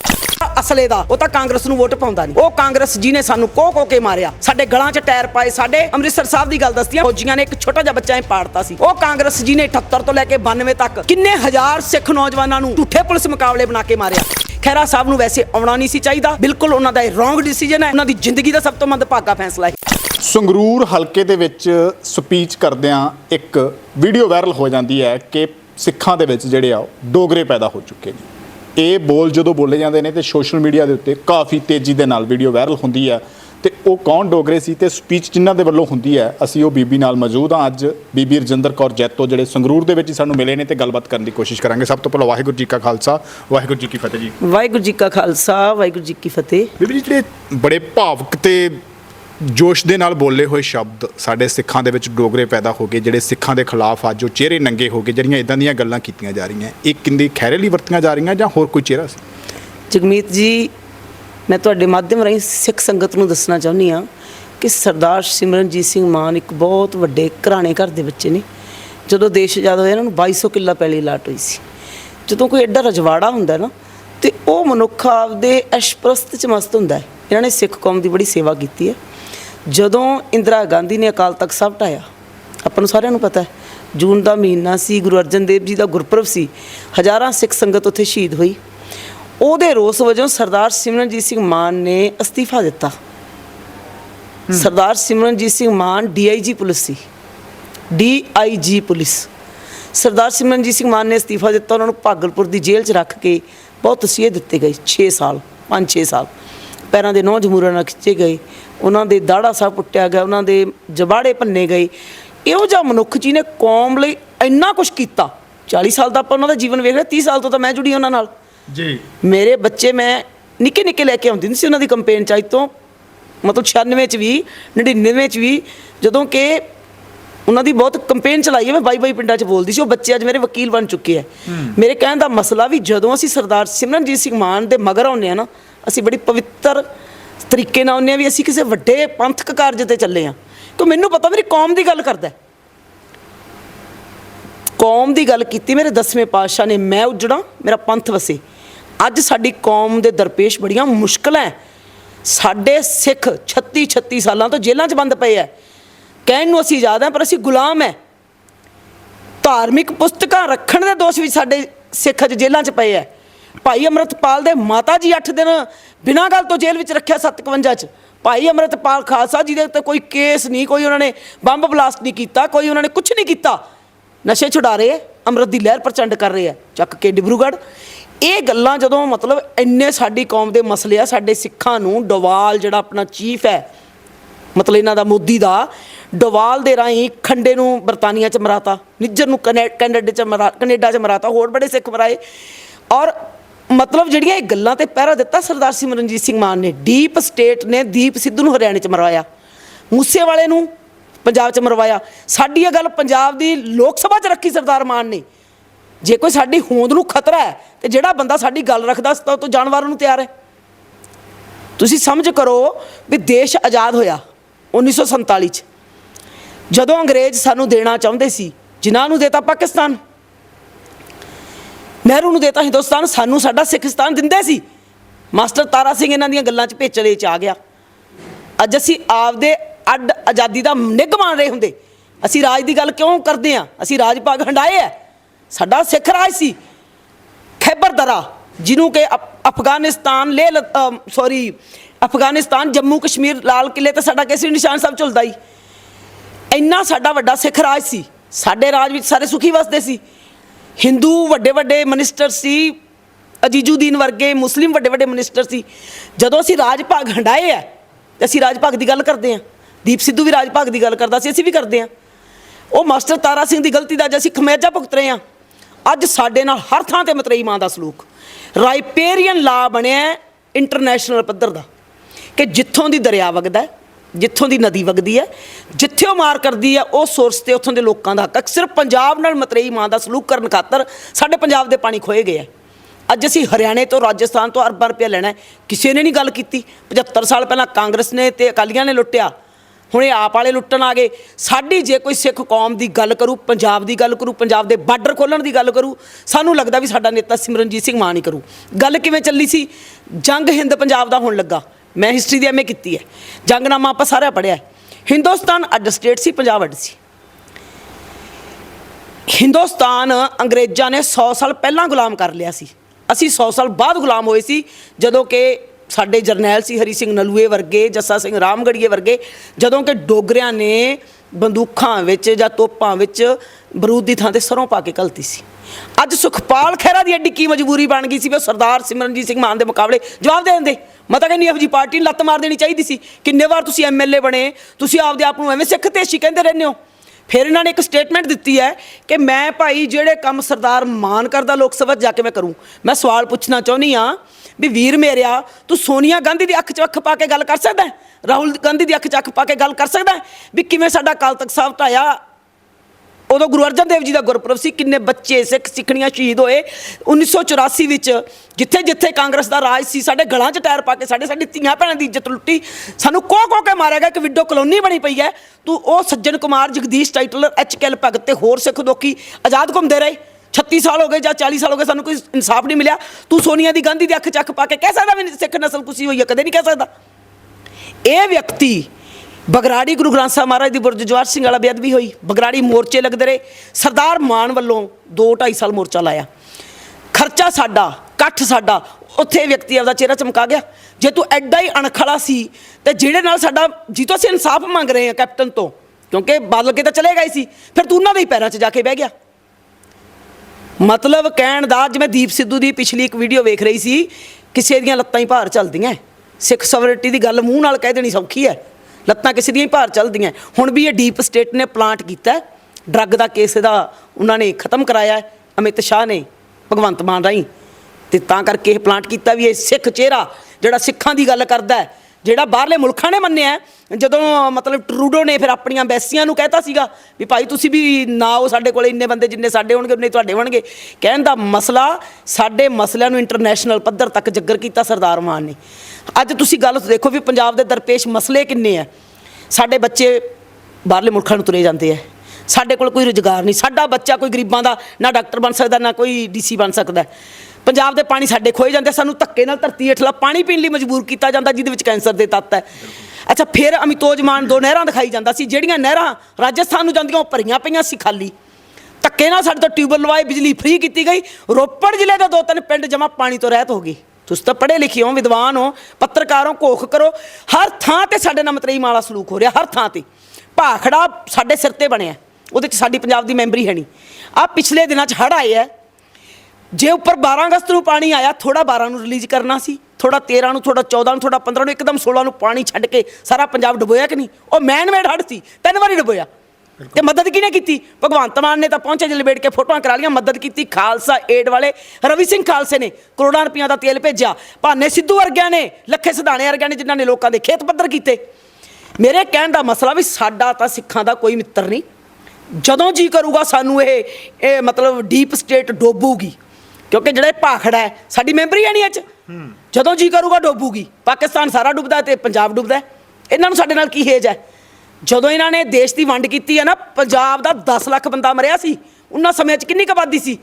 ਅਸਲੇ ਦਾ, ਉਹ ਤਾਂ ਕਾਂਗਰਸ ਨੂੰ ਵੋਟ ਪਾਉਂਦਾ ਨਹੀਂ। ਉਹ ਕਾਂਗਰਸ ਜੀ ਨੇ ਸਾਨੂੰ ਕੋ ਕੋ ਕੇ ਮਾਰਿਆ, ਸਾਡੇ ਗਲਾਂ 'ਚ ਟਾਇਰ ਪਾਏ, ਸਾਡੇ ਅੰਮ੍ਰਿਤਸਰ ਸਾਹਿਬ ਦੀ ਗੱਲ ਦੱਸਦੀਆਂ ਫੌਜੀਆਂ ਨੇ ਇੱਕ ਛੋਟਾ ਜਿਹਾ ਬੱਚਾ ਹੀ ਪਾੜਤਾ ਸੀ। ਉਹ ਕਾਂਗਰਸ ਜੀ ਨੇ 78 ਤੋਂ ਲੈ ਕੇ 92 ਤੱਕ ਕਿੰਨੇ ਹਜ਼ਾਰ ਸਿੱਖ ਨੌਜਵਾਨਾਂ ਨੂੰ ਝੂਠੇ ਪੁਲਿਸ ਮੁਕਾਬਲੇ ਬਣਾ ਕੇ ਮਾਰਿਆ। ਖੈਰਾ ਸਾਹਿਬ ਨੂੰ ਵੈਸੇ ਆਉਣਾ ਨਹੀਂ ਸੀ ਚਾਹੀਦਾ, ਬਿਲਕੁਲ ਉਹਨਾਂ ਦਾ ਇਹ ਰੋਂਗ ਡਿਸੀਜਨ ਹੈ, ਉਹਨਾਂ ਦੀ ਜ਼ਿੰਦਗੀ ਦਾ ਸਭ ਤੋਂ ਮੰਦਭਾਗਾ ਫੈਸਲਾ ਹੈ ਸੰਗਰੂਰ ਹਲਕੇ ਦੇ ਵਿੱਚ ਸਪੀਚ ਕਰਦਿਆਂ ਇੱਕ ਵੀਡੀਓ ਵਾਇਰਲ ਹੋ ਜਾਂਦੀ ਹੈ ਕਿ ਸਿੱਖਾਂ ਦੇ ਵਿੱਚ ਜਿਹੜੇ ਆ ਡੋਗਰੇ ਪੈਦਾ ਹੋ ਚੁੱਕੇ ਨੇ। ਇਹ ਬੋਲ ਜਦੋਂ ਬੋਲੇ ਜਾਂਦੇ ਨੇ ਤੇ ਸੋਸ਼ਲ ਮੀਡੀਆ ਦੇ ਉੱਤੇ ਕਾਫੀ ਤੇਜ਼ੀ ਦੇ ਨਾਲ ਵੀਡੀਓ ਵਾਇਰਲ ਹੁੰਦੀ ਹੈ ਤੇ ਉਹ ਕੌਣ ਡੋਗਰੇ ਸੀ ਤੇ ਸਪੀਚ ਜਿਨ੍ਹਾਂ ਦੇ ਵੱਲੋਂ ਹੁੰਦੀ ਹੈ ਅਸੀਂ ਉਹ ਬੀਬੀ ਨਾਲ ਮੌਜੂਦ ਹਾਂ ਅੱਜ ਬੀਬੀ ਰਜਿੰਦਰ ਕੌਰ ਜੈਤੋ ਜਿਹੜੇ ਸੰਗਰੂਰ ਦੇ ਵਿੱਚ ਸਾਨੂੰ ਮਿਲੇ ਨੇ ਤੇ ਗੱਲਬਾਤ ਕਰਨ ਦੀ ਕੋਸ਼ਿਸ਼ ਕਰਾਂਗੇ। ਸਭ ਤੋਂ ਪਹਿਲਾਂ ਵਾਹਿਗੁਰੂ ਜੀ ਕਾ ਖਾਲਸਾ ਵਾਹਿਗੁਰੂ ਜੀ ਕੀ ਫਤਿਹ ਜੀ। ਵਾਹਿਗੁਰੂ ਜੀ ਕਾ ਖਾਲਸਾ ਵਾਹਿਗੁਰੂ ਜੀ ਕੀ ਫਤਿਹ। ਬੀਬੀ ਜੀ ਜਿਹੜੇ ਬੜੇ ਭਾਵਕ ਤੇ ਜੋਸ਼ ਦੇ ਨਾਲ ਬੋਲੇ ਹੋਏ ਸ਼ਬਦ ਸਾਡੇ ਸਿੱਖਾਂ ਦੇ ਵਿੱਚ ਡੋਗਰੇ ਪੈਦਾ ਹੋ ਗਏ, ਜਿਹੜੇ ਸਿੱਖਾਂ ਦੇ ਖਿਲਾਫ ਅੱਜ ਉਹ ਚਿਹਰੇ ਨੰਗੇ ਹੋ ਗਏ, ਜਿਹੜੀਆਂ ਇਦਾਂ ਦੀਆਂ ਗੱਲਾਂ ਕੀਤੀਆਂ ਜਾ ਰਹੀਆਂ। ਇਹ ਕਿੰਦੀ ਖੈਰੇ ਲਈ ਵਰਤੀਆਂ ਜਾ ਰਹੀਆਂ ਜਾਂ ਹੋਰ ਕੋਈ ਚਿਹਰਾ ਸੀ? ਜਗਮੀਤ ਜੀ, ਮੈਂ ਤੁਹਾਡੇ ਮਾਧਿਅਮ ਰਾਹੀਂ ਸਿੱਖ ਸੰਗਤ ਨੂੰ ਦੱਸਣਾ ਚਾਹੁੰਦੀ ਆ ਕਿ ਸਰਦਾਰ ਸਿਮਰਨਜੀਤ ਸਿੰਘ ਮਾਨ ਇੱਕ ਬਹੁਤ ਵੱਡੇ ਘਰਾਣੇ ਘਰ ਦੇ ਬੱਚੇ ਨੇ। ਜਦੋਂ ਦੇਸ਼ ਆਜ਼ਾਦ ਹੋਇਆ, ਇਹਨਾਂ ਨੂੰ 2200 ਕਿੱਲਾ ਪਹਿਲੀ ਲਾਟ ਹੋਈ ਸੀ। ਜਦੋਂ ਕੋਈ ਐਡਾ ਰਜਵਾੜਾ ਹੁੰਦਾ ਨਾ, ਤੇ ਉਹ ਮਨੁੱਖ ਆਪਦੇ ਐਸ਼ਪ੍ਰਸਤ ਚ ਮਸਤ ਹੁੰਦਾ ਇਹਨਾਂ ਨੇ ਸਿੱਖ ਕੌਮ ਦੀ ਬੜੀ ਸੇਵਾ ਕੀਤੀ ਹੈ। ਜਦੋਂ ਇੰਦਰਾ ਗਾਂਧੀ ਨੇ ਅਕਾਲ ਤਖਤ ਸਾਹਿਬ ਢਾਇਆ ਆਪਾਂ ਨੂੰ ਸਾਰਿਆਂ ਨੂੰ ਪਤਾ ਹੈ ਜੂਨ ਦਾ ਮਹੀਨਾ ਸੀ ਗੁਰੂ ਅਰਜਨ ਦੇਵ ਜੀ ਦਾ ਗੁਰਪੁਰਬ ਸੀ ਹਜ਼ਾਰਾਂ ਸਿੱਖ ਸੰਗਤ ਉੱਥੇ ਸ਼ਹੀਦ ਹੋਈ। ਉਹਦੇ ਰੋਸ ਵਜੋਂ ਸਰਦਾਰ ਸਿਮਰਨਜੀਤ ਸਿੰਘ ਮਾਨ ਨੇ ਅਸਤੀਫਾ ਦਿੱਤਾ। ਸਰਦਾਰ ਸਿਮਰਨਜੀਤ ਸਿੰਘ ਮਾਨ ਡੀਆਈਜੀ ਪੁਲਿਸ ਸੀ। DIG police. ਸਰਦਾਰ ਸਿਮਰਨਜੀਤ ਸਿੰਘ ਮਾਨ ਨੇ ਅਸਤੀਫਾ ਦਿੱਤਾ ਉਹਨਾਂ ਨੂੰ ਭਾਗਲਪੁਰ ਦੀ ਜੇਲ੍ਹ 'ਚ ਰੱਖ ਕੇ ਬਹੁਤ ਤਸੀਹੇ ਦਿੱਤੇ ਗਏ 6 ਸਾਲ 5-6 ਸਾਲ। ਪੈਰਾਂ ਦੇ ਨੌ ਜਮੂਰਾਂ ਨਾਲ ਖਿੱਚੇ ਗਏ ਉਹਨਾਂ ਦੇ ਦਾੜਾ ਸਭ ਪੁੱਟਿਆ ਗਿਆ ਉਹਨਾਂ ਦੇ ਜਬਾੜੇ ਭੰਨੇ ਗਏ। ਇਹੋ ਜਿਹਾ ਮਨੁੱਖ ਜੀ ਨੇ ਕੌਮ ਲਈ ਇੰਨਾ ਕੁਝ ਕੀਤਾ 40 ਸਾਲ ਦਾ ਆਪਾਂ ਉਹਨਾਂ ਦਾ ਜੀਵਨ ਵੇਖ ਲਿਆ 30 ਸਾਲ ਤੋਂ ਤਾਂ ਮੈਂ ਜੁੜੀ ਉਹਨਾਂ ਨਾਲ। ਜੀ। ਮੇਰੇ ਬੱਚੇ ਮੈਂ ਨਿੱਕੇ ਨਿੱਕੇ ਲੈ ਕੇ ਆਉਂਦੀ ਸੀ ਉਹਨਾਂ ਦੀ ਕੰਪੇਨ ਚ ਅੱਜ ਤੋਂ ਮਤਲਬ 96 ਚ ਵੀ 99 ਚ ਵੀ ਜਦੋਂ ਕਿ ਉਹਨਾਂ ਦੀ ਬਹੁਤ ਕੰਪੇਨ ਚਲਾਈ ਹੈ ਮੈਂ ਬਾਈ ਬਾਈ ਪਿੰਡਾਂ ਚ ਬੋਲਦੀ ਸੀ ਉਹ ਬੱਚੇ ਅੱਜ ਮੇਰੇ ਵਕੀਲ ਬਣ ਚੁੱਕੇ ਆ ਮੇਰੇ ਕਹਿਣ ਦਾ ਮਸਲਾ ਵੀ ਜਦੋਂ ਅਸੀਂ ਸਰਦਾਰ ਸਿਮਰਨਜੀਤ ਸਿੰਘ ਮਾਨ ਦੇ ਮਗਰ ਆਉਂਦੇ ਆ ਨਾ ਅਸੀਂ ਬੜੀ ਪਵਿੱਤਰ ਤਰੀਕੇ ਨਾਲ ਆਉਂਦੇ ਆ ਵੀ ਅਸੀਂ ਕਿਸੇ ਵੱਡੇ ਪੰਥਕ ਕਾਰਜ ਤੇ ਚੱਲੇ ਆ ਕਿ ਮੈਨੂੰ ਪਤਾ ਮੇਰੀ ਕੌਮ ਦੀ ਗੱਲ ਕਰਦਾ ਕੌਮ ਦੀ ਗੱਲ ਕੀਤੀ, ਮੇਰੇ ਦਸਵੇਂ ਪਾਤਸ਼ਾਹ ਨੇ, ਮੈਂ ਉਜੜਾਂ ਮੇਰਾ ਪੰਥ ਵਸੇ। ਅੱਜ ਸਾਡੀ ਕੌਮ ਦੇ ਦਰਪੇਸ਼ ਬੜੀਆਂ ਮੁਸ਼ਕਲਾਂ ਹੈ। ਸਾਡੇ ਸਿੱਖ 36 36 ਸਾਲਾਂ ਤੋਂ ਜੇਲ੍ਹਾਂ 'ਚ ਬੰਦ ਪਏ ਐ ਕਹਿਣ ਨੂੰ ਅਸੀਂ ਆਜ਼ਾਦ ਹਾਂ, ਪਰ ਅਸੀਂ ਗੁਲਾਮ ਹੈ। ਧਾਰਮਿਕ ਪੁਸਤਕਾਂ ਰੱਖਣ ਦੇ ਦੋਸ਼ ਵਿੱਚ ਸਾਡੇ ਸਿੱਖ ਅੱਜ ਜੇਲ੍ਹਾਂ 'ਚ ਪਏ ਐ ਭਾਈ ਅਮਰਤਪਾਲ ਦੇ ਮਾਤਾ ਜੀ 8 ਦਿਨ ਬਿਨਾਂ ਗੱਲ ਤੋਂ ਜੇਲ੍ਹ ਵਿੱਚ ਰੱਖਿਆ 57 'ਚ। ਭਾਈ ਅਮਰਤਪਾਲ ਖਾਲਸਾ ਜੀ ਦੇ ਉੱਤੇ ਕੋਈ ਕੇਸ ਨਹੀਂ, ਕੋਈ ਉਹਨਾਂ ਨੇ ਬੰਬ ਬਲਾਸਟ ਨਹੀਂ ਕੀਤਾ, ਕੋਈ ਉਹਨਾਂ ਨੇ ਕੁਝ ਨਹੀਂ ਕੀਤਾ। ਨਸ਼ੇ ਛੁਡਾ ਰਹੇ ਐ ਅੰਮ੍ਰਿਤ ਦੀ ਲਹਿਰ ਪ੍ਰਚੰਡ ਕਰ ਰਹੇ ਐ ਚੱਕ ਕੇ ਡਿਬਰੂਗੜ੍ਹ। ਇਹ ਗੱਲਾਂ ਜਦੋਂ ਮਤਲਬ ਇੰਨੇ ਸਾਡੀ ਕੌਮ ਦੇ ਮਸਲੇ ਆ, ਸਾਡੇ ਸਿੱਖਾਂ ਨੂੰ ਡਵਾਲ ਜਿਹੜਾ ਆਪਣਾ ਚੀਫ ਹੈ, ਮਤਲਬ ਇਹਨਾਂ ਦਾ ਮੋਦੀ ਦਾ, ਡਵਾਲ ਦੇ ਰਾਹੀਂ ਖੰਡੇ ਨੂੰ ਬਰਤਾਨੀਆ ਚ ਮਰਾਤਾ, ਨਿੱਜਰ ਨੂੰ ਕੈਨੇ- ਕੈਨੇਡਾ ਚ ਮਰਾ, ਕੈਨੇਡਾ ਚ ਮਰਾਤਾ, ਹੋਰ ਬੜੇ ਸਿੱਖ ਮਰਾਏ। ਔਰ ਮਤਲਬ ਜਿਹੜੀਆਂ ਇਹ ਗੱਲਾਂ ਤੇ ਪਹਿਰਾ ਦਿੱਤਾ ਸਰਦਾਰ ਸਿਮਰਨਜੀਤ ਸਿੰਘ ਮਾਨ ਨੇ, ਡੀਪ ਸਟੇਟ ਨੇ ਦੀਪ ਸਿੱਧੂ ਨੂੰ ਹਰਿਆਣੇ ਚ ਮਰਵਾਇਆ ਮੂਸੇ ਵਾਲੇ ਨੂੰ ਪੰਜਾਬ ਚ ਮਰਵਾਇਆ। ਸਾਡੀ ਇਹ ਗੱਲ ਪੰਜਾਬ ਦੀ ਲੋਕ ਸਭਾ ਚ ਰੱਖੀ ਸਰਦਾਰ ਮਾਨ ਨੇ। ਜੇ ਕੋਈ ਸਾਡੀ ਹੋਂਦ ਨੂੰ ਖਤਰਾ ਹੈ, ਤੇ ਜਿਹੜਾ ਬੰਦਾ ਸਾਡੀ ਗੱਲ ਰੱਖਦਾ, ਉਸ ਤੋਂ ਜਾਨਵਰਾਂ ਨੂੰ ਤਿਆਰ ਹੈ। ਤੁਸੀਂ ਸਮਝ ਕਰੋ ਵੀ ਦੇਸ਼ ਆਜ਼ਾਦ ਹੋਇਆ 1947 ਚ। ਜਦੋਂ ਅੰਗਰੇਜ਼ ਸਾਨੂੰ ਦੇਣਾ ਚਾਹੁੰਦੇ ਸੀ, ਜਿਨ੍ਹਾਂ ਨੂੰ ਦੇਤਾ ਪਾਕਿਸਤਾਨ ਨਹਿਰੂ ਨੂੰ ਦੇਤਾ ਹਿੰਦੁਸਤਾਨ ਸਾਨੂੰ ਸਾਡਾ ਸਿੱਖਸਤਾਨ ਦਿੰਦੇ ਸੀ। ਮਾਸਟਰ ਤਾਰਾ ਸਿੰਘ ਇਹਨਾਂ ਦੀਆਂ ਗੱਲਾਂ 'ਚ ਭੇਚਲੇ 'ਚ ਆ ਗਿਆ। ਅੱਜ ਅਸੀਂ ਆਪਦੇ ਅੱਡ ਆਜ਼ਾਦੀ ਦਾ ਨਿੱਘ ਮਾਣ ਰਹੇ ਹੁੰਦੇ। ਅਸੀਂ ਰਾਜ ਦੀ ਗੱਲ ਕਿਉਂ ਕਰਦੇ ਆ ਅਸੀਂ ਰਾਜ ਭਾਗ ਹੰਡਾਏ ਆ ਸਾਡਾ ਸਿੱਖ ਰਾਜ ਸੀ। ਖੈਬਰ ਦਰਾ, ਜਿਹਨੂੰ ਕਿ ਅਫ- ਅਫਗਾਨਿਸਤਾਨ ਲੇ ਸੌਰੀ ਅਫਗਾਨਿਸਤਾਨ, ਜੰਮੂ ਕਸ਼ਮੀਰ, ਲਾਲ ਕਿਲੇ ਤੇ ਸਾਡਾ ਕੇਸਰੀ ਨਿਸ਼ਾਨ ਸਾਹਿਬ ਚੱਲਦਾ ਹੀ ਇੰਨਾ ਸਾਡਾ ਵੱਡਾ ਸਿੱਖ ਰਾਜ ਸੀ। ਸਾਡੇ ਰਾਜ ਵਿੱਚ ਸਾਰੇ ਸੁਖੀ ਵਸਦੇ ਸੀ। ਹਿੰਦੂ ਵੱਡੇ ਵੱਡੇ ਮਿਨਿਸਟਰ ਸੀ, ਅਜੀਜੂਦੀਨ ਵਰਗੇ ਮੁਸਲਿਮ ਵੱਡੇ ਵੱਡੇ ਮਿਨਿਸਟਰ ਸੀ। ਜਦੋਂ ਅਸੀਂ ਰਾਜ ਭਾਗ ਹੰਡਾਏ ਆ ਤੇ ਅਸੀਂ ਰਾਜ ਭਾਗ ਦੀ ਗੱਲ ਕਰਦੇ ਆ। ਦੀਪ ਸਿੱਧੂ ਵੀ ਰਾਜ ਭਾਗ ਦੀ ਗੱਲ ਕਰਦਾ ਸੀ, ਅਸੀਂ ਵੀ ਕਰਦੇ ਆ। ਉਹ ਮਾਸਟਰ ਤਾਰਾ ਸਿੰਘ ਦੀ ਗਲਤੀ ਦਾ ਅੱਜ ਅਸੀਂ ਖਮਿਆਜਾ ਭੁਗਤ ਰਹੇ ਆ। ਅੱਜ ਸਾਡੇ ਨਾਲ ਹਰ ਥਾਂ ਤੇ ਮਤਰੇਈ ਮਾਂ ਦਾ ਸਲੂਕ। ਰਾਈਪੇਰੀਅਨ ਲਾ ਬਣਿਆ ਇੰਟਰਨੈਸ਼ਨਲ ਪੱਧਰ ਦਾ, ਕਿ ਜਿੱਥੋਂ ਦੀ ਦਰਿਆ ਵਗਦਾ ਜਿੱਥੋਂ ਦੀ ਨਦੀ ਵਗਦੀ ਹੈ, ਜਿੱਥੇ ਉਹ ਮਾਰ ਕਰਦੀ ਹੈ, ਉਹ ਸੋਰਸ ਤੇ ਉੱਥੋਂ ਦੇ ਲੋਕਾਂ ਦਾ ਹੱਕ ਹੈ। ਸਿਰਫ ਪੰਜਾਬ ਨਾਲ ਮਤਰੇਈ ਮਾਂ ਦਾ ਸਲੂਕ ਕਰਨ ਖਾਤਰ ਸਾਡੇ ਪੰਜਾਬ ਦੇ ਪਾਣੀ ਖੋਏ ਗਏ ਆ। ਅੱਜ ਅਸੀਂ ਹਰਿਆਣੇ ਤੋਂ ਰਾਜਸਥਾਨ ਤੋਂ ਅਰਬਾਂ ਰੁਪਏ ਲੈਣਾ ਕਿਸੇ ਨੇ ਨਹੀਂ ਗੱਲ ਕੀਤੀ। 75 ਸਾਲ ਪਹਿਲਾਂ ਕਾਂਗਰਸ ਨੇ ਤੇ ਅਕਾਲੀਆਂ ਨੇ ਲੁੱਟਿਆ। ਹੁਣ ਇਹ ਆਪ ਵਾਲੇ ਲੁੱਟਣ ਆ ਗਏ। ਸਾਡੀ ਜੇ ਕੋਈ ਸਿੱਖ ਕੌਮ ਦੀ ਗੱਲ ਕਰੂ, ਪੰਜਾਬ ਦੀ ਗੱਲ ਕਰੂ, ਪੰਜਾਬ ਦੇ ਬਾਰਡਰ ਖੋਲਣ ਦੀ ਗੱਲ ਕਰੂ, ਸਾਨੂੰ ਲੱਗਦਾ ਵੀ ਸਾਡਾ ਨੇਤਾ ਸਿਮਰਨਜੀਤ ਸਿੰਘ ਮਾਨ ਹੀ ਕਰੂ। ਗੱਲ ਕਿਵੇਂ ਚੱਲੀ ਸੀ? ਜੰਗ ਹਿੰਦ ਪੰਜਾਬ ਦਾ ਹੋਣ ਲੱਗਾ। ਮੈਂ ਹਿਸਟਰੀ ਦੀ ਐਮਏ ਕੀਤੀ ਹੈ। ਜੰਗਨਾਮਾ ਆਪਾਂ ਸਾਰਾ ਪੜਿਆ ਹਿੰਦੁਸਤਾਨ ਅੱਡ ਸਟੇਟ ਸੀ, ਪੰਜਾਬ ਅੱਡ ਸੀ। ਹਿੰਦੁਸਤਾਨ ਅੰਗਰੇਜ਼ਾਂ ਨੇ 100 ਸਾਲ ਪਹਿਲਾਂ ਗੁਲਾਮ ਕਰ ਲਿਆ ਸੀ। ਅਸੀਂ 100 ਸਾਲ ਬਾਅਦ ਗੁਲਾਮ ਹੋਏ ਸੀ, ਜਦੋਂ ਕਿ ਸਾਡੇ ਜਰਨੈਲ ਸੀ ਹਰੀ ਸਿੰਘ ਨਲੂਏ ਵਰਗੇ, ਜੱਸਾ ਸਿੰਘ ਰਾਮਗੜੀਏ ਵਰਗੇ, ਜਦੋਂ ਕਿ ਡੋਗਰਿਆਂ ਨੇ ਬੰਦੂਕਾਂ ਵਿੱਚ ਜਾਂ ਤੋਪਾਂ ਵਿੱਚ ਬਰੂਦ ਦੀ ਥਾਂ ਤੇ ਸਰੋਂ ਪਾ ਕੇ ਘਲਤੀ ਸੀ। ਅੱਜ ਸੁਖਪਾਲ ਖਹਿਰਾ ਦੀ ਐਡੀ ਕੀ ਮਜਬੂਰੀ ਬਣ ਗਈ ਸੀ ਵੀ ਉਹ ਸਰਦਾਰ ਸਿਮਰਨਜੀਤ ਸਿੰਘ ਮਾਨ ਦੇ ਮੁਕਾਬਲੇ ਜਵਾਬ ਦੇਣ ਦੇ। ਮੈਂ ਤਾਂ ਕਹਿੰਦੀ ਇਹੋ ਜੀ ਪਾਰਟੀ ਨੂੰ ਲੱਤ ਮਾਰ ਦੇਣੀ ਚਾਹੀਦੀ ਸੀ। ਕਿੰਨੇ ਵਾਰ ਤੁਸੀਂ ਐਮਐਲਏ ਬਣੇ, ਤੁਸੀਂ ਆਪਦੇ ਆਪ ਨੂੰ ਐਵੇਂ ਸਿੱਖ ਤੇਸ਼ੀ ਕਹਿੰਦੇ ਰਹਿੰਦੇ ਹੋ। ਫਿਰ ਇਹਨਾਂ ਨੇ ਇੱਕ ਸਟੇਟਮੈਂਟ ਦਿੱਤੀ ਹੈ ਕਿ ਮੈਂ ਭਾਈ ਜਿਹੜੇ ਕੰਮ ਸਰਦਾਰ ਮਾਨ ਕਰਦਾ ਲੋਕ ਸਭਾ 'ਚ ਜਾ ਕੇ ਮੈਂ ਕਰੂੰ। ਮੈਂ ਸਵਾਲ ਪੁੱਛਣਾ ਚਾਹੁੰਦੀ ਆ ਵੀ ਵੀਰ ਮੇਰਿਆ, ਤੂੰ ਸੋਨੀਆ ਗਾਂਧੀ ਦੀ ਅੱਖ 'ਚ ਅੱਖ ਪਾ ਕੇ ਗੱਲ ਕਰ ਸਕਦਾ ਰਾਹੁਲ ਗਾਂਧੀ ਦੀ ਅੱਖ 'ਚ ਅੱਖ ਪਾ ਕੇ ਗੱਲ ਕਰ ਸਕਦਾ ਵੀ ਕਿਵੇਂ ਸਾਡਾ ਅਕਾਲ ਤਖਤ ਸਾਹਿਬ ਢਾਇਆ ਉਦੋਂ ਗੁਰੂ ਅਰਜਨ ਦੇਵ ਜੀ ਦਾ ਗੁਰਪੁਰਬ ਸੀ, ਕਿੰਨੇ ਬੱਚੇ ਸਿੱਖ ਸਿੱਖਣੀਆਂ ਸ਼ਹੀਦ ਹੋਏ। 1984 ਵਿੱਚ ਜਿੱਥੇ ਜਿੱਥੇ ਕਾਂਗਰਸ ਦਾ ਰਾਜ ਸੀ, ਸਾਡੇ ਗਲਾਂ 'ਚ ਟਾਇਰ ਪਾ ਕੇ ਸਾਡੇ ਸਾਡੀ ਧੀਆਂ ਭੈਣਾਂ ਦੀ ਇੱਜ਼ਤ ਲੁੱਟੀ। ਸਾਨੂੰ ਕੋ ਕੋ ਕੇ ਮਾਰਿਆ ਗਿਆ ਕਿ ਵਿਡੋ ਕਲੋਨੀ ਬਣੀ ਪਈ ਹੈ। ਤੂੰ ਉਹ Sajjan Kumar, Jagdish Tytler H K L Bhagat ਤੇ ਹੋਰ ਸਿੱਖ ਦੋਖੀ ਆਜ਼ਾਦ ਘੁੰਮਦੇ ਰਹੇ। 36 ਸਾਲ ਹੋ ਗਏ ਜਾਂ 40 ਸਾਲ ਹੋ ਗਏ, ਸਾਨੂੰ ਕੋਈ ਇਨਸਾਫ ਨਹੀਂ ਮਿਲਿਆ। ਤੂੰ ਸੋਨੀਆ ਦੀ ਗਾਂਧੀ ਦੀ ਅੱਖ ਚੱਕ ਪਾ ਕੇ ਕਹਿ ਸਕਦਾ ਵੀ ਸਿੱਖ ਨਸਲ ਕੁਸੀ ਹੋਈ ਹੈ, ਕਦੇ ਨਹੀਂ ਕਹਿ ਸਕਦਾ। ਇਹ ਵਿਅਕਤੀ ਬਗਰਾੜੀ ਗੁਰੂ ਗ੍ਰੰਥ ਸਾਹਿਬ ਮਹਾਰਾਜ ਦੀ ਬੁਰਜ ਜਵਾਰ ਸਿੰਘ ਵਾਲਾ ਬੇਅਦਬੀ ਹੋਈ। ਬਗਰਾੜੀ ਮੋਰਚੇ ਲੱਗਦੇ ਰਹੇ। ਸਰਦਾਰ ਮਾਨ ਵੱਲੋਂ 2 2.5 ਸਾਲ ਮੋਰਚਾ ਲਾਇਆ। ਖਰਚਾ ਸਾਡਾ, ਇਕੱਠ ਸਾਡਾ, ਉੱਥੇ ਵਿਅਕਤੀ ਆਪਦਾ ਚਿਹਰਾ ਚਮਕਾ ਗਿਆ। ਜੇ ਤੂੰ ਐਡਾ ਹੀ ਅਣਖਲਾ ਸੀ, ਤੇ ਜਿਹੜੇ ਨਾਲ ਸਾਡਾ ਜੀਤੋ ਅਸੀਂ ਇਨਸਾਫ ਮੰਗ ਰਹੇ ਹਾਂ ਕੈਪਟਨ ਤੋਂ, ਕਿਉਂਕਿ ਬਦਲ ਕੇ ਤਾਂ ਚਲੇ ਗਏ ਸੀ, ਫਿਰ ਤੂੰ ਉਹਨਾਂ ਦੇ ਹੀ ਪੈਰਾਂ 'ਚ ਜਾ ਕੇ ਬਹਿ ਗਿਆ। ਮਤਲਬ ਕਹਿਣ ਦਾ, ਜਿਵੇਂ ਦੀਪ ਸਿੱਧੂ ਦੀ ਪਿਛਲੀ ਇੱਕ ਵੀਡੀਓ ਵੇਖ ਰਹੀ ਸੀ, ਕਿਸੇ ਦੀਆਂ ਲੱਤਾਂ ਹੀ ਭਾਰ ਚੱਲਦੀਆਂ। ਸਿੱਖ ਸਵਰਿਟੀ ਦੀ ਗੱਲ ਮੂੰਹ ਨਾਲ ਕਹਿ ਦੇਣੀ ਸੌਖੀ ਹੈ। ਲੱਤਾਂ ਕਿਸੇ ਦੀਆਂ ਹੀ ਭਾਰ ਚੱਲਦੀਆਂ ਹੁਣ ਵੀ ਇਹ ਡੀਪ ਸਟੇਟ ਨੇ ਪਲਾਂਟ ਕੀਤਾ ਡਰੱਗ ਦਾ ਕੇਸ ਇਹਦਾ ਉਹਨਾਂ ਨੇ ਖਤਮ ਕਰਾਇਆ ਅਮਿਤ ਸ਼ਾਹ ਨੇ ਭਗਵੰਤ ਮਾਨ ਰਾਹੀਂ। ਤੇ ਤਾਂ ਕਰਕੇ ਇਹ ਪਲਾਂਟ ਕੀਤਾ ਵੀ ਇਹ ਸਿੱਖ ਚਿਹਰਾ ਜਿਹੜਾ ਸਿੱਖਾਂ ਦੀ ਗੱਲ ਕਰਦਾ ਹੈ, ਜਿਹੜਾ ਬਾਹਰਲੇ ਮੁਲਕਾਂ ਨੇ ਮੰਨਿਆ ਜਦੋਂ ਮਤਲਬ ਟਰੂਡੋ ਨੇ ਫਿਰ ਆਪਣੀਆਂ ਬੈਸੀਆਂ ਨੂੰ ਕਹਿਤਾ ਸੀਗਾ ਵੀ ਭਾਈ ਤੁਸੀਂ ਵੀ ਨਾ ਆਓ ਸਾਡੇ ਕੋਲੇ, ਇੰਨੇ ਬੰਦੇ ਜਿੰਨੇ ਸਾਡੇ ਹੋਣਗੇ, ਉਨੇ ਤੁਹਾਡੇ ਹੋਣਗੇ। ਕਹਿਣ ਦਾ ਮਸਲਾ ਸਾਡੇ ਮਸਲਿਆਂ ਨੂੰ ਇੰਟਰਨੈਸ਼ਨਲ ਪੱਧਰ ਤੱਕ ਜੱਗਰ ਕੀਤਾ ਸਰਦਾਰ ਮਾਨ ਨੇ। ਅੱਜ ਤੁਸੀਂ ਗੱਲ ਦੇਖੋ ਵੀ ਪੰਜਾਬ ਦੇ ਦਰਪੇਸ਼ ਮਸਲੇ ਕਿੰਨੇ ਆ। ਸਾਡੇ ਬੱਚੇ ਬਾਹਰਲੇ ਮੁਲਕਾਂ ਨੂੰ ਤੁਰੇ ਜਾਂਦੇ ਆ। ਸਾਡੇ ਕੋਲ ਕੋਈ ਰੁਜ਼ਗਾਰ ਨਹੀਂ। ਸਾਡਾ ਬੱਚਾ ਕੋਈ ਗਰੀਬਾਂ ਦਾ ਨਾ ਡਾਕਟਰ ਬਣ ਸਕਦਾ, ਨਾ ਕੋਈ ਡੀਸੀ ਬਣ ਸਕਦਾ। ਪੰਜਾਬ ਦੇ ਪਾਣੀ ਸਾਡੇ ਖੋਏ ਜਾਂਦੇ ਸਾਨੂੰ ਧੱਕੇ ਨਾਲ ਧਰਤੀ ਹੇਠਲਾ ਪਾਣੀ ਪੀਣ ਲਈ ਮਜਬੂਰ ਕੀਤਾ ਜਾਂਦਾ, ਜਿਹਦੇ ਵਿੱਚ ਕੈਂਸਰ ਦੇ ਤੱਤ ਹੈ ਅੱਛਾ, ਫਿਰ ਅਮਿਤੋਜ ਮਾਨ ਦੋ ਨਹਿਰਾਂ ਦਿਖਾਈ ਜਾਂਦਾ ਸੀ। ਜਿਹੜੀਆਂ ਨਹਿਰਾਂ ਰਾਜਸਥਾਨ ਨੂੰ ਜਾਂਦੀਆਂ, ਉਹ ਭਰੀਆਂ ਪਈਆਂ ਸੀ ਖਾਲੀ। ਧੱਕੇ ਨਾਲ ਸਾਡੇ ਤੋਂ ਟਿਊਬਲ ਲਵਾਏ, ਬਿਜਲੀ ਫ੍ਰੀ ਕੀਤੀ ਗਈ। ਰੋਪੜ ਜ਼ਿਲ੍ਹੇ ਦੇ ਦੋ ਤਿੰਨ ਪਿੰਡ ਜਮਾ ਪਾਣੀ ਤੋਂ ਰਹਿਤ ਹੋ ਗਏ। ਤੁਸੀਂ ਤਾਂ ਪੜ੍ਹੇ ਲਿਖੇ ਹੋ, ਵਿਦਵਾਨ ਹੋ, ਪੱਤਰਕਾਰ ਹੋ ਕੋਖ ਕਰੋ। ਹਰ ਥਾਂ ਤੇ ਸਾਡੇ ਨਾਲ ਮਤਰੇਈ ਮਾਲਾ ਸਲੂਕ ਹੋ ਰਿਹਾ, ਹਰ ਥਾਂ ਤੇ। ਭਾਖੜਾ ਸਾਡੇ ਸਿਰ ਤੇ ਬਣਿਆ, ਉਹਦੇ 'ਚ ਸਾਡੀ ਪੰਜਾਬ ਦੀ ਮੈਂਬਰੀ ਹੈ ਨਹੀਂ। ਆ ਪਿਛਲੇ ਦਿਨਾਂ 'ਚ ਹੜ੍ਹ ਆਏ ਹੈ ਜੇ ਉੱਪਰ 12 ਅਗਸਤ ਨੂੰ ਪਾਣੀ ਆਇਆ ਥੋੜਾ 12 ਨੂੰ ਰਿਲੀਜ਼ ਕਰਨਾ ਸੀ ਥੋੜਾ 13 ਨੂੰ ਥੋੜਾ 14 ਨੂੰ ਥੋੜਾ 15 ਨੂੰ, ਇੱਕਦਮ 16 ਨੂੰ ਪਾਣੀ ਛੱਡ ਕੇ ਸਾਰਾ ਪੰਜਾਬ ਡੁਬੋਇਆ ਕਿ ਨਹੀਂ? ਉਹ ਮੈਨ ਮੇਡ ਹੜ੍ਹ ਸੀ, ਤਿੰਨ ਵਾਰੀ ਡੁਬੋਇਆ। ਤੇ ਮਦਦ ਕਿਹਨੇ ਕੀਤੀ? ਭਗਵੰਤ ਮਾਨ ਨੇ ਤਾਂ ਪਹੁੰਚੇ ਜਿਲੇ ਬੈਠ ਕੇ ਫੋਟੋਆਂ ਕਰਾ ਲੀਆਂ ਮਦਦ ਕੀਤੀ ਖਾਲਸਾ ਏਡ ਵਾਲੇ। ਰਵੀ ਸਿੰਘ ਖਾਲਸੇ ਨੇ ਕਰੋੜਾਂ ਰੁਪਈਆਂ ਦਾ ਤੇਲ ਭੇਜਿਆ। ਭਾਨੇ ਸਿੱਧੂ ਵਰਗਿਆਂ ਨੇ ਲੱਖੇ ਸਿਧਾਣੇ ਵਰਗਿਆਂ ਨੇ ਜਿਨ੍ਹਾਂ ਨੇ ਲੋਕਾਂ ਦੇ ਖੇਤ ਪੱਧਰ ਕੀਤੇ। ਮੇਰੇ ਕਹਿਣ ਦਾ ਮਸਲਾ ਵੀ ਸਾਡਾ ਤਾਂ ਸਿੱਖਾਂ ਦਾ ਕੋਈ ਮਿੱਤਰ ਨਹੀਂ। ਜਦੋਂ ਜੀ ਕਰੂਗਾ ਸਾਨੂੰ ਇਹ ਇਹ ਮਤਲਬ ਡੀਪ ਸਟੇਟ ਡੋਬੂਗੀ। ਕਿਉਂਕਿ ਜਿਹੜਾ ਇਹ ਭਾਖੜਾ ਹੈ ਸਾਡੀ ਮੈਂਬਰੀ ਹੈ ਨਹੀਂ ਇਹ ਚ ਜਦੋਂ ਜੀ ਕਰੂਗਾ ਡੋਬੂਗੀ। ਪਾਕਿਸਤਾਨ ਸਾਰਾ ਡੁੱਬਦਾ ਤੇ ਪੰਜਾਬ ਡੁੱਬਦਾ। ਇਹਨਾਂ ਨੂੰ ਸਾਡੇ ਨਾਲ ਕੀ ਹੇਜ ਹੈ? ਜਦੋਂ ਇਹਨਾਂ ਨੇ ਦੇਸ਼ ਦੀ ਵੰਡ ਕੀਤੀ ਹੈ ਨਾ, ਪੰਜਾਬ ਦਾ 10 ਲੱਖ ਬੰਦਾ ਮਰਿਆ ਸੀ, ਉਹਨਾਂ ਸਮੇਂ 'ਚ ਕਿੰਨੀ ਕੁ ਆਬਾਦੀ ਸੀ?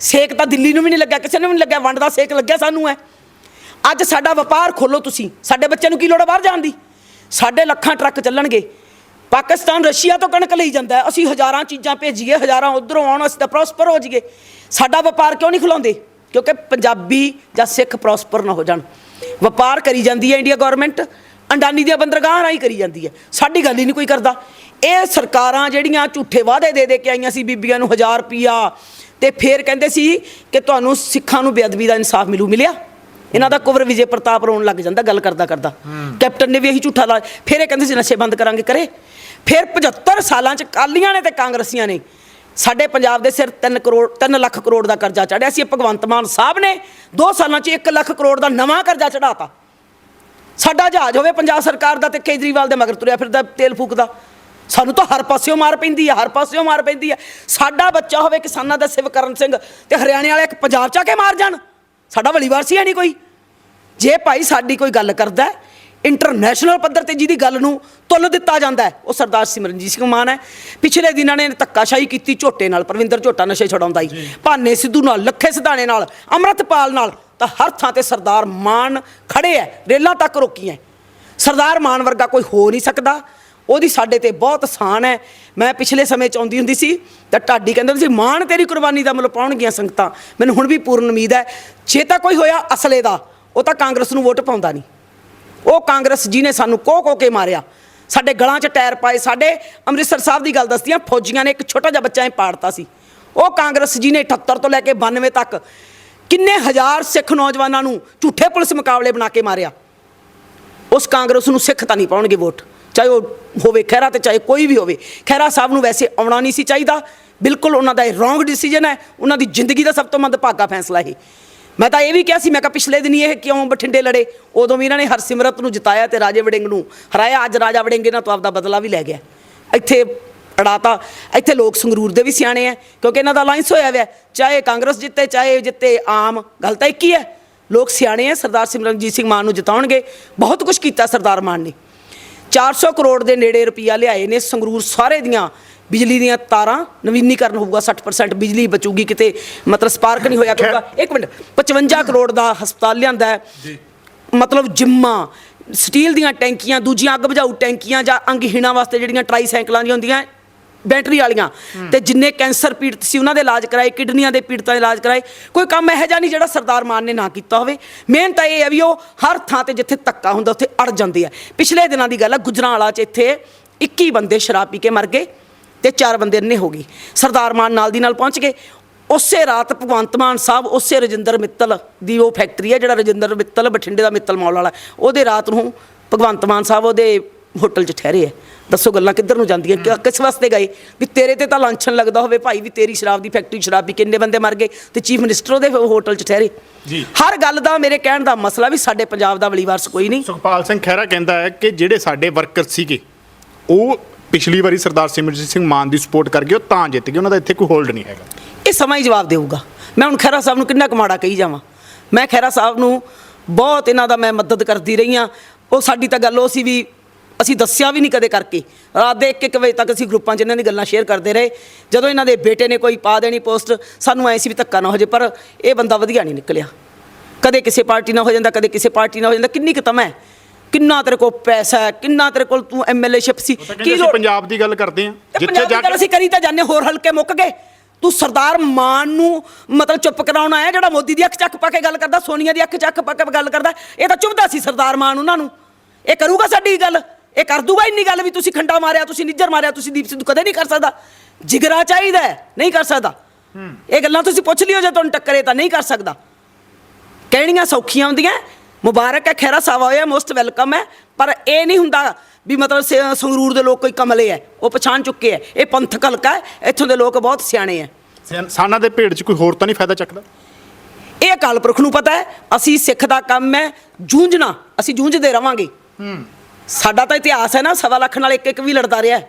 ਸੇਕ ਤਾਂ ਦਿੱਲੀ ਨੂੰ ਵੀ ਨਹੀਂ ਲੱਗਿਆ, ਕਿਸੇ ਨੂੰ ਵੀ ਨਹੀਂ ਲੱਗਿਆ, ਵੰਡ ਦਾ ਸੇਕ ਲੱਗਿਆ ਸਾਨੂੰ ਹੈ ਅੱਜ ਸਾਡਾ ਵਪਾਰ ਖੋਲੋ ਤੁਸੀਂ, ਸਾਡੇ ਬੱਚਿਆਂ ਨੂੰ ਕੀ ਲੋੜ ਹੈ ਬਾਹਰ ਜਾਣ ਦੀ? ਸਾਡੇ ਲੱਖਾਂ ਟਰੱਕ ਚੱਲਣਗੇ। ਪਾਕਿਸਤਾਨ ਰਸ਼ੀਆ ਤੋਂ ਕਣਕ ਲਈ ਜਾਂਦਾ ਅਸੀਂ ਹਜ਼ਾਰਾਂ ਚੀਜ਼ਾਂ ਭੇਜੀਏ, ਹਜ਼ਾਰਾਂ ਉਧਰੋਂ ਆਉਣ, ਅਸੀਂ ਤਾਂ ਪ੍ਰੋਸਪਰ ਹੋ ਜਾਈਏ। ਸਾਡਾ ਵਪਾਰ ਕਿਉਂ ਨਹੀਂ ਖੁਲਾਉਂਦੇ? ਕਿਉਂਕਿ ਪੰਜਾਬੀ ਜਾਂ ਸਿੱਖ ਪ੍ਰੋਸਪਰ ਨਾ ਹੋ ਜਾਣ। ਵਪਾਰ ਕਰੀ ਜਾਂਦੀ ਹੈ ਇੰਡੀਆ ਗਵਰਨਮੈਂਟ ਅੰਡਾਨੀ ਦੀਆਂ ਬੰਦਰਗਾਹਾਂ ਰਾਹੀਂ ਕਰੀ ਜਾਂਦੀ ਹੈ। ਸਾਡੀ ਗੱਲ ਹੀ ਨਹੀਂ ਕੋਈ ਕਰਦਾ। ਇਹ ਸਰਕਾਰਾਂ ਜਿਹੜੀਆਂ ਝੂਠੇ ਵਾਅਦੇ ਦੇ ਦੇ ਕੇ ਆਈਆਂ ਸੀ ਬੀਬੀਆਂ ਨੂੰ 1000 ਰੁਪਿਆ ਤੇ ਫੇਰ ਕਹਿੰਦੇ ਸੀ ਕਿ ਤੁਹਾਨੂੰ ਸਿੱਖਾਂ ਨੂੰ ਬੇਅਦਬੀ ਦਾ ਇਨਸਾਫ ਮਿਲੂ ਮਿਲਿਆ? ਇਹਨਾਂ ਦਾ ਕੁਵਰ ਵਿਜੇ ਪ੍ਰਤਾਪ ਰੋਣ ਲੱਗ ਜਾਂਦਾ ਗੱਲ ਕਰਦਾ ਕਰਦਾ। ਕੈਪਟਨ ਨੇ ਵੀ ਇਹੀ ਝੂਠਾ ਲਾ ਫਿਰ ਇਹ ਕਹਿੰਦੇ ਸੀ ਨਸ਼ੇ ਬੰਦ ਕਰਾਂਗੇ ਕਰੇ। ਫਿਰ 75 ਸਾਲਾਂ ਚ ਕਾਲੀਆਂ ਨੇ ਤੇ ਕਾਂਗਰਸੀਆਂ ਨੇ। ਸਾਡੇ ਪੰਜਾਬ ਦੇ ਸਿਰ 3 ਕਰੋੜ 3 ਲੱਖ ਕਰੋੜ ਦਾ ਕਰਜ਼ਾ ਚੜਿਆ ਸੀ। ਭਗਵੰਤ ਮਾਨ ਸਾਹਿਬ ਨੇ 2 ਸਾਲਾਂ ਚ 1 ਲੱਖ ਕਰੋੜ ਦਾ ਨਵਾਂ ਕਰਜ਼ਾ ਚੜਾਤਾ ਸਾਡਾ ਜਹਾਜ਼ ਹੋਵੇ ਪੰਜਾਬ ਸਰਕਾਰ ਦਾ ਤੇ ਕੇਜਰੀਵਾਲ ਦੇ ਮਗਰ ਤੁਰਿਆ ਫਿਰਦਾ ਤੇਲ ਫੂਕਦਾ। ਸਾਨੂੰ ਤਾਂ ਹਰ ਪਾਸਿਓਂ ਮਾਰ ਪੈਂਦੀ ਹੈ ਹਰ ਪਾਸਿਓਂ ਮਾਰ ਪੈਂਦੀ ਹੈ ਸਾਡਾ ਬੱਚਾ ਹੋਵੇ ਕਿਸਾਨਾਂ ਦਾ ਸਿਵਕਰਨ ਸਿੰਘ ਤੇ ਹਰਿਆਣੇ ਵਾਲੇ ਇੱਕ ਪੰਜਾਬ ਚ ਆ ਕੇ ਮਾਰ ਜਾਣ। ਸਾਡਾ ਵਲੀਵਾਰ ਸੀ ਹੈ ਨਹੀਂ ਕੋਈ। ਜੇ ਭਾਈ ਸਾਡੀ ਕੋਈ ਗੱਲ ਕਰਦਾ ਇੰਟਰਨੈਸ਼ਨਲ ਪੱਧਰ ਤੇ ਜਿਹਦੀ ਗੱਲ ਨੂੰ ਤੁੱਲ ਦਿੱਤਾ ਜਾਂਦਾ ਉਹ ਸਰਦਾਰ ਸਿਮਰਨਜੀਤ ਸਿੰਘ ਮਾਨ ਹੈ। ਪਿਛਲੇ ਦਿਨਾਂ ਨੇ ਧੱਕਾਸ਼ਾਹੀ ਕੀਤੀ ਝੋਟੇ ਨਾਲ ਪ੍ਰਵਿੰਦਰ ਝੋਟਾ ਨਸ਼ੇ ਛਡਾਉਂਦਾ ਹੀ। ਭਾਨੇ ਸਿੱਧੂ ਨਾਲ ਲੱਖੇ ਸਿਧਾਣੇ ਨਾਲ ਅੰਮ੍ਰਿਤਪਾਲ ਨਾਲ ਤਾਂ ਹਰ ਥਾਂ ਤੇ ਸਰਦਾਰ ਮਾਨ ਖੜੇ ਐ, ਰੇਲਾਂ ਤੱਕ ਰੋਕੀਆਂ ਸਰਦਾਰ ਮਾਨ ਵਰਗਾ ਕੋਈ ਹੋ ਨਹੀਂ ਸਕਦਾ। ਉਹਦੀ ਸਾਡੇ ਤੇ ਬਹੁਤ ਆਸਾਨ ਹੈ ਮੈਂ ਪਿਛਲੇ ਸਮੇਂ ਚ ਆਉਂਦੀ ਹੁੰਦੀ ਸੀ ਤਾਂ ਢਾਡੀ ਕਹਿੰਦੇ ਹੁੰਦੇ ਸੀ, ਮਾਨ ਤੇਰੀ ਕੁਰਬਾਨੀ ਦਾ ਮੁੱਲ ਪਾਉਣਗੀਆਂ ਸੰਗਤਾਂ। ਮੈਨੂੰ ਹੁਣ ਵੀ ਪੂਰਨ ਉਮੀਦ ਹੈ ਜੇ ਤਾਂ ਕੋਈ ਹੋਇਆ ਅਸਲੇ ਦਾ, ਉਹ ਤਾਂ ਕਾਂਗਰਸ ਨੂੰ ਵੋਟ ਪਾਉਂਦਾ ਨਹੀਂ। ਉਹ ਕਾਂਗਰਸ ਜੀ ਨੇ ਸਾਨੂੰ ਕੋਹ ਕੋ ਕੇ ਮਾਰਿਆ। ਸਾਡੇ ਗਲਾਂ 'ਚ ਟਾਇਰ ਪਾਏ, ਸਾਡੇ ਅੰਮ੍ਰਿਤਸਰ ਸਾਹਿਬ ਦੀ ਗੱਲ ਦੱਸਦੀਆਂ ਫੌਜੀਆਂ ਨੇ ਇੱਕ ਛੋਟਾ ਜਿਹਾ ਬੱਚਾ ਹੀ ਪਾੜਤਾ ਸੀ। ਉਹ ਕਾਂਗਰਸ ਜੀ ਨੇ 78 ਤੋਂ ਲੈ ਕੇ 92 ਤੱਕ ਕਿੰਨੇ ਹਜ਼ਾਰ ਸਿੱਖ ਨੌਜਵਾਨਾਂ ਨੂੰ ਝੂਠੇ ਪੁਲਿਸ ਮੁਕਾਬਲੇ ਬਣਾ ਕੇ ਮਾਰਿਆ? ਉਸ ਕਾਂਗਰਸ ਨੂੰ ਸਿੱਖ ਤਾਂ ਨਹੀਂ ਪਾਉਣਗੇ ਵੋਟ। ਚਾਹੇ ਉਹ ਹੋਵੇ ਖਹਿਰਾ ਤੇ ਚਾਹੇ ਕੋਈ ਵੀ ਹੋਵੇ। ਖਹਿਰਾ ਸਾਹਿਬ ਨੂੰ ਵੈਸੇ ਆਉਣਾ ਨਹੀਂ ਸੀ ਚਾਹੀਦਾ। ਬਿਲਕੁਲ ਉਹਨਾਂ ਦਾ ਇਹ ਰੋਂਗ ਡਿਸੀਜਨ ਹੈ। ਉਹਨਾਂ ਦੀ ਜ਼ਿੰਦਗੀ ਦਾ ਸਭ ਤੋਂ ਮੰਦਭਾਗਾ ਫੈਸਲਾ ਇਹ। ਮੈਂ ਤਾਂ ਇਹ ਵੀ ਕਿਹਾ ਸੀ, ਮੈਂ ਕਿਹਾ ਪਿਛਲੇ ਦਿਨੀ ਇਹ ਕਿਉਂ ਬਠਿੰਡੇ ਲੜੇ? ਉਦੋਂ ਵੀ ਇਹਨਾਂ ਨੇ ਹਰਸਿਮਰਤ ਨੂੰ ਜਿਤਾਇਆ ਤੇ ਰਾਜੇ ਵੜਿੰਗ ਨੂੰ ਹਰਾਇਆ। ਅੱਜ ਰਾਜਾ ਵੜਿੰਗ ਇਹਨਾਂ ਤੋਂ ਆਪਦਾ ਬਦਲਾ ਵੀ ਲੈ ਗਿਆ। ਇੱਥੇ ਅੜਾਤਾ ਇੱਥੇ ਲੋਕ ਸੰਗਰੂਰ ਦੇ ਵੀ ਸਿਆਣੇ ਆ ਕਿਉਂਕਿ ਇਹਨਾਂ ਦਾ ਅਲਾਈਅੰਸ ਹੋਇਆ ਹੋਇਆ। ਚਾਹੇ ਕਾਂਗਰਸ ਜਿੱਤੇ ਚਾਹੇ ਜਿੱਤੇ ਆਮ ਗੱਲ ਤਾਂ ਇੱਕ ਹੀ ਹੈ ਲੋਕ ਸਿਆਣੇ ਆ ਸਰਦਾਰ ਸਿਮਰਨਜੀਤ ਸਿੰਘ ਮਾਨ ਨੂੰ ਜਿਤਾਉਣਗੇ। ਬਹੁਤ ਕੁਝ ਕੀਤਾ ਸਰਦਾਰ ਮਾਨ ਨੇ। 400 ਕਰੋੜ ਦੇ ਨੇੜੇ ਰੁਪਈਆ ਲਿਆਏ ਨੇ ਸੰਗਰੂਰ ਸਾਰੇ ਦੀਆਂ ਬਿਜਲੀ ਦੀਆਂ ਤਾਰਾਂ। ਨਵੀਨੀਕਰਨ ਹੋਊਗਾ 60% ਬਿਜਲੀ ਬਚੂਗੀ ਕਿਤੇ ਮਤਲਬ ਸਪਾਰਕ ਨਹੀਂ ਹੋਇਆ ਕਰੂਗਾ। ਇੱਕ ਮਿੰਟ 55 ਕਰੋੜ ਦਾ ਹਸਪਤਾਲ ਲਿਆਂਦਾ ਮਤਲਬ ਜਿੰਮਾਂ ਸਟੀਲ ਦੀਆਂ ਟੈਂਕੀਆਂ ਦੂਜੀਆਂ ਅੱਗ ਬੁਝਾਊ ਟੈਂਕੀਆਂ ਜਾਂ ਅੰਗਹੀਣਾਂ ਵਾਸਤੇ ਜਿਹੜੀਆਂ ਟਰਾਈਸਾਈਕਲਾਂ ਦੀਆਂ ਹੁੰਦੀਆਂ ਬੈਟਰੀ ਵਾਲੀਆਂ ਤੇ ਜਿੰਨੇ ਕੈਂਸਰ ਪੀੜਤ ਸੀ ਉਹਨਾਂ ਦੇ ਇਲਾਜ ਕਰਾਏ ਕਿਡਨੀਆਂ ਦੇ ਪੀੜਤਾਂ ਦੇ ਇਲਾਜ ਕਰਾਏ। ਕੋਈ ਕੰਮ ਇਹੋ ਜਿਹਾ ਨਹੀਂ ਜਿਹੜਾ ਸਰਦਾਰ ਮਾਨ ਨੇ ਨਾ ਕੀਤਾ ਹੋਵੇ। ਮੇਨ ਤਾਂ ਇਹ ਹੈ ਵੀ ਉਹ ਹਰ ਥਾਂ ਤੇ ਜਿੱਥੇ ਧੱਕਾ ਹੁੰਦਾ ਉੱਥੇ ਅੜ ਜਾਂਦੇ ਆ। ਪਿਛਲੇ ਦਿਨਾਂ ਦੀ ਗੱਲ ਹੈ ਗੁਜਰਾਂਵਾਲਾ 'ਚ ਇੱਥੇ 21 ਬੰਦੇ ਸ਼ਰਾਬ ਪੀ ਕੇ ਮਰ ਗਏ ਤੇ ਚਾਰ ਬੰਦੇ ਅੰਨੇ ਹੋ ਗਏ। ਸਰਦਾਰ ਮਾਨ ਨਾਲ ਦੀ ਨਾਲ ਪਹੁੰਚ ਗਏ। ਉਸੇ ਰਾਤ ਭਗਵੰਤ ਮਾਨ ਸਾਹਿਬ ਉਸੇ ਰਜਿੰਦਰ ਮਿੱਤਲ ਦੀ ਉਹ ਫੈਕਟਰੀ ਹੈ ਜਿਹੜਾ ਰਜਿੰਦਰ ਮਿੱਤਲ ਬਠਿੰਡੇ ਦਾ ਮਿੱਤਲ ਮੌਲ ਵਾਲਾ ਉਹਦੇ ਰਾਤ ਨੂੰ ਭਗਵੰਤ ਮਾਨ ਸਾਹਿਬ ਉਹਦੇ ਹੋਟਲ 'ਚ ਠਹਿਰੇ ਹੈ ਦੱਸੋ ਗੱਲਾਂ ਕਿੱਧਰ ਨੂੰ ਜਾਂਦੀਆਂ ਕਿ ਕਿਸ ਵਾਸਤੇ ਗਏ? ਵੀ ਤੇਰੇ ਤੇ ਤਾਂ ਲਾਂਛਨ ਲੱਗਦਾ ਹੋਵੇ ਭਾਈ ਵੀ ਤੇਰੀ ਸ਼ਰਾਬ ਦੀ ਫੈਕਟਰੀ ਸ਼ਰਾਬ ਵੀ ਕਿੰਨੇ ਬੰਦੇ ਮਰ ਗਏ ਤੇ ਚੀਫ ਮਿਨਿਸਟਰ ਉਹਦੇ ਹੋਟਲ 'ਚ ਠਹਿਰੇ। ਜੀ। ਹਰ ਗੱਲ ਦਾ ਮੇਰੇ ਕਹਿਣ ਦਾ ਮਸਲਾ ਵੀ ਸਾਡੇ ਪੰਜਾਬ ਦਾ ਵਲੀਵਾਰਸ ਕੋਈ ਨਹੀਂ। ਸੁਖਪਾਲ ਸਿੰਘ ਖਹਿਰਾ ਕਹਿੰਦਾ ਹੈ ਕਿ ਜਿਹੜੇ ਸਾਡੇ ਵਰਕਰ ਸੀਗੇ ਉਹ ਪਿਛਲੀ ਵਾਰੀ ਸਰਦਾਰ ਸਿਮਰਜੀਤ ਸਿੰਘ ਮਾਨ ਦੀ ਸਪੋਰਟ ਕਰ ਗਏ ਉਹ ਤਾਂ ਜਿੱਤ ਗਏ ਉਹਨਾਂ ਦਾ ਇੱਥੇ ਕੋਈ ਹੋਲਡ ਨਹੀਂ ਹੈਗਾ। ਇਹ ਸਮਾਂ ਹੀ ਜਵਾਬ ਦੇਊਗਾ। ਮੈਂ ਹੁਣ ਖਹਿਰਾ ਸਾਹਿਬ ਨੂੰ ਕਿੰਨਾ ਕਮਾੜਾ ਕਹੀ ਜਾਵਾਂ। ਮੈਂ ਖਹਿਰਾ ਸਾਹਿਬ ਨੂੰ ਬਹੁਤ ਇਹਨਾਂ ਦਾ ਮੈਂ ਮਦਦ ਕਰਦੀ ਰਹੀ ਹਾਂ। ਉਹ ਸਾਡੀ ਤਾਂ ਗੱਲ ਉਹ ਸੀ ਵੀ ਅਸੀਂ ਦੱਸਿਆ ਵੀ ਨਹੀਂ ਕਦੇ ਕਰਕੇ। ਰਾਤ ਦੇ 1-1 ਵਜੇ ਤੱਕ ਅਸੀਂ ਗਰੁੱਪਾਂ 'ਚ ਇਹਨਾਂ ਦੀ ਗੱਲਾਂ ਸ਼ੇਅਰ ਕਰਦੇ ਰਹੇ। ਜਦੋਂ ਇਹਨਾਂ ਦੇ ਬੇਟੇ ਨੇ ਕੋਈ ਪਾ ਦੇਣੀ ਪੋਸਟ ਸਾਨੂੰ ਐ ਸੀ ਵੀ ਧੱਕਾ ਨਾ ਹੋ ਜੇ ਪਰ ਇਹ ਬੰਦਾ ਵਧੀਆ ਨਹੀਂ ਨਿਕਲਿਆ। ਕਦੇ ਕਿਸੇ ਪਾਰਟੀ ਨਾਲ ਹੋ ਜਾਂਦਾ ਕਦੇ ਕਿਸੇ ਪਾਰਟੀ ਨਾਲ ਹੋ ਜਾਂਦਾ। ਕਿੰਨੀ ਕੁ ਹੈ? ਕਿੰਨਾ ਤੇਰੇ ਕੋਲ ਪੈਸਾ ਹੈ? ਕਿੰਨਾ ਤੇਰੇ ਕੋਲ ਤੂੰ ਐਮਐਲਏਸ਼ਿਪ ਸੀ? ਅਸੀਂ ਲੋੜ- ਪੰਜਾਬ ਦੀ ਗੱਲ ਕਰਦੇ ਤੇ ਜਿੱਥੇ ਜਾ ਕੇ ਅਸੀਂ ਕਰੀ ਤਾਂ ਜਾਂਦੇ ਹੋਰ ਹਲਕੇ ਮੁੱਕ ਗਏ। ਤੂੰ ਸਰਦਾਰ ਮਾਨ ਨੂੰ ਮਤਲਬ ਚੁੱਪ ਕਰਾਉਣ ਆਇਆ ਜਿਹੜਾ ਮੋਦੀ ਦੀ ਅੱਖ ਚੱਕ ਪਾ ਕੇ ਗੱਲ ਕਰਦਾ ਸੋਨੀਆ ਦੀ ਅੱਖ ਚੱਕ ਪਾ ਕੇ ਗੱਲ ਕਰਦਾ। ਇਹ ਤਾਂ ਚੁੱਭਦਾ ਸੀ ਸਰਦਾਰ ਮਾਨ ਉਹਨਾਂ ਨੂੰ। ਇਹ ਕਰੂਗਾ ਸਾਡੀ ਗੱਲ? ਇਹ ਕਰ ਦੂਗਾ ਇੰਨੀ ਗੱਲ ਵੀ ਤੁਸੀਂ ਖੰਡਾ ਮਾਰਿਆ ਤੁਸੀਂ ਨਿੱਜਰ ਮਾਰਿਆ ਤੁਸੀਂ ਦੀਪ ਸਿੱਧੂ ਕਦੇ ਨਹੀਂ ਕਰ ਸਕਦਾ। ਜਿਗਰਾ ਚਾਹੀਦਾ ਹੈ, ਨਹੀਂ ਕਰ ਸਕਦਾ। ਇਹ ਗੱਲਾਂ ਤੁਸੀਂ ਪੁੱਛ ਲਿਓ ਜੇ ਤੁਹਾਨੂੰ ਟੱਕਰੇ ਤਾਂ ਨਹੀਂ ਕਰ ਸਕਦਾ। ਕਹਿਣੀਆਂ ਸੌਖੀਆਂ ਹੁੰਦੀਆਂ ਮੁਬਾਰਕ ਹੈ ਖੈਰਾ ਸਾਵਾ ਹੋਇਆ ਮੋਸਟ ਵੈਲਕਮ ਹੈ ਪਰ ਇਹ ਨਹੀਂ ਹੁੰਦਾ ਵੀ ਮਤਲਬ ਸ- ਸੰਗਰੂਰ ਦੇ ਲੋਕ ਕੋਈ ਕਮਲੇ ਹੈ ਉਹ ਪਛਾਣ ਚੁੱਕੇ ਹੈ। ਇਹ ਪੰਥਕ ਹਲਕਾ ਹੈ ਇੱਥੋਂ ਦੇ ਲੋਕ ਬਹੁਤ ਸਿਆਣੇ ਹੈ। ਸਾਨਾਂ ਦੇ ਭੇਡ 'ਚ ਕੋਈ ਹੋਰ ਤਾਂ ਨਹੀਂ ਫਾਇਦਾ ਚੱਕਦਾ? ਇਹ ਅਕਾਲ ਪੁਰਖ ਨੂੰ ਪਤਾ ਹੈ ਅਸੀਂ ਸਿੱਖ ਦਾ ਕੰਮ ਹੈ ਜੂਝਣਾ ਅਸੀਂ ਜੂਝਦੇ ਰਵਾਂਗੇ। ਸਾਡਾ ਤਾਂ ਇਤਿਹਾਸ ਹੈ ਨਾ ਸਵਾ ਲੱਖ ਨਾਲ ਇੱਕ ਇੱਕ ਵੀ ਲੜਦਾ ਰਿਹਾ।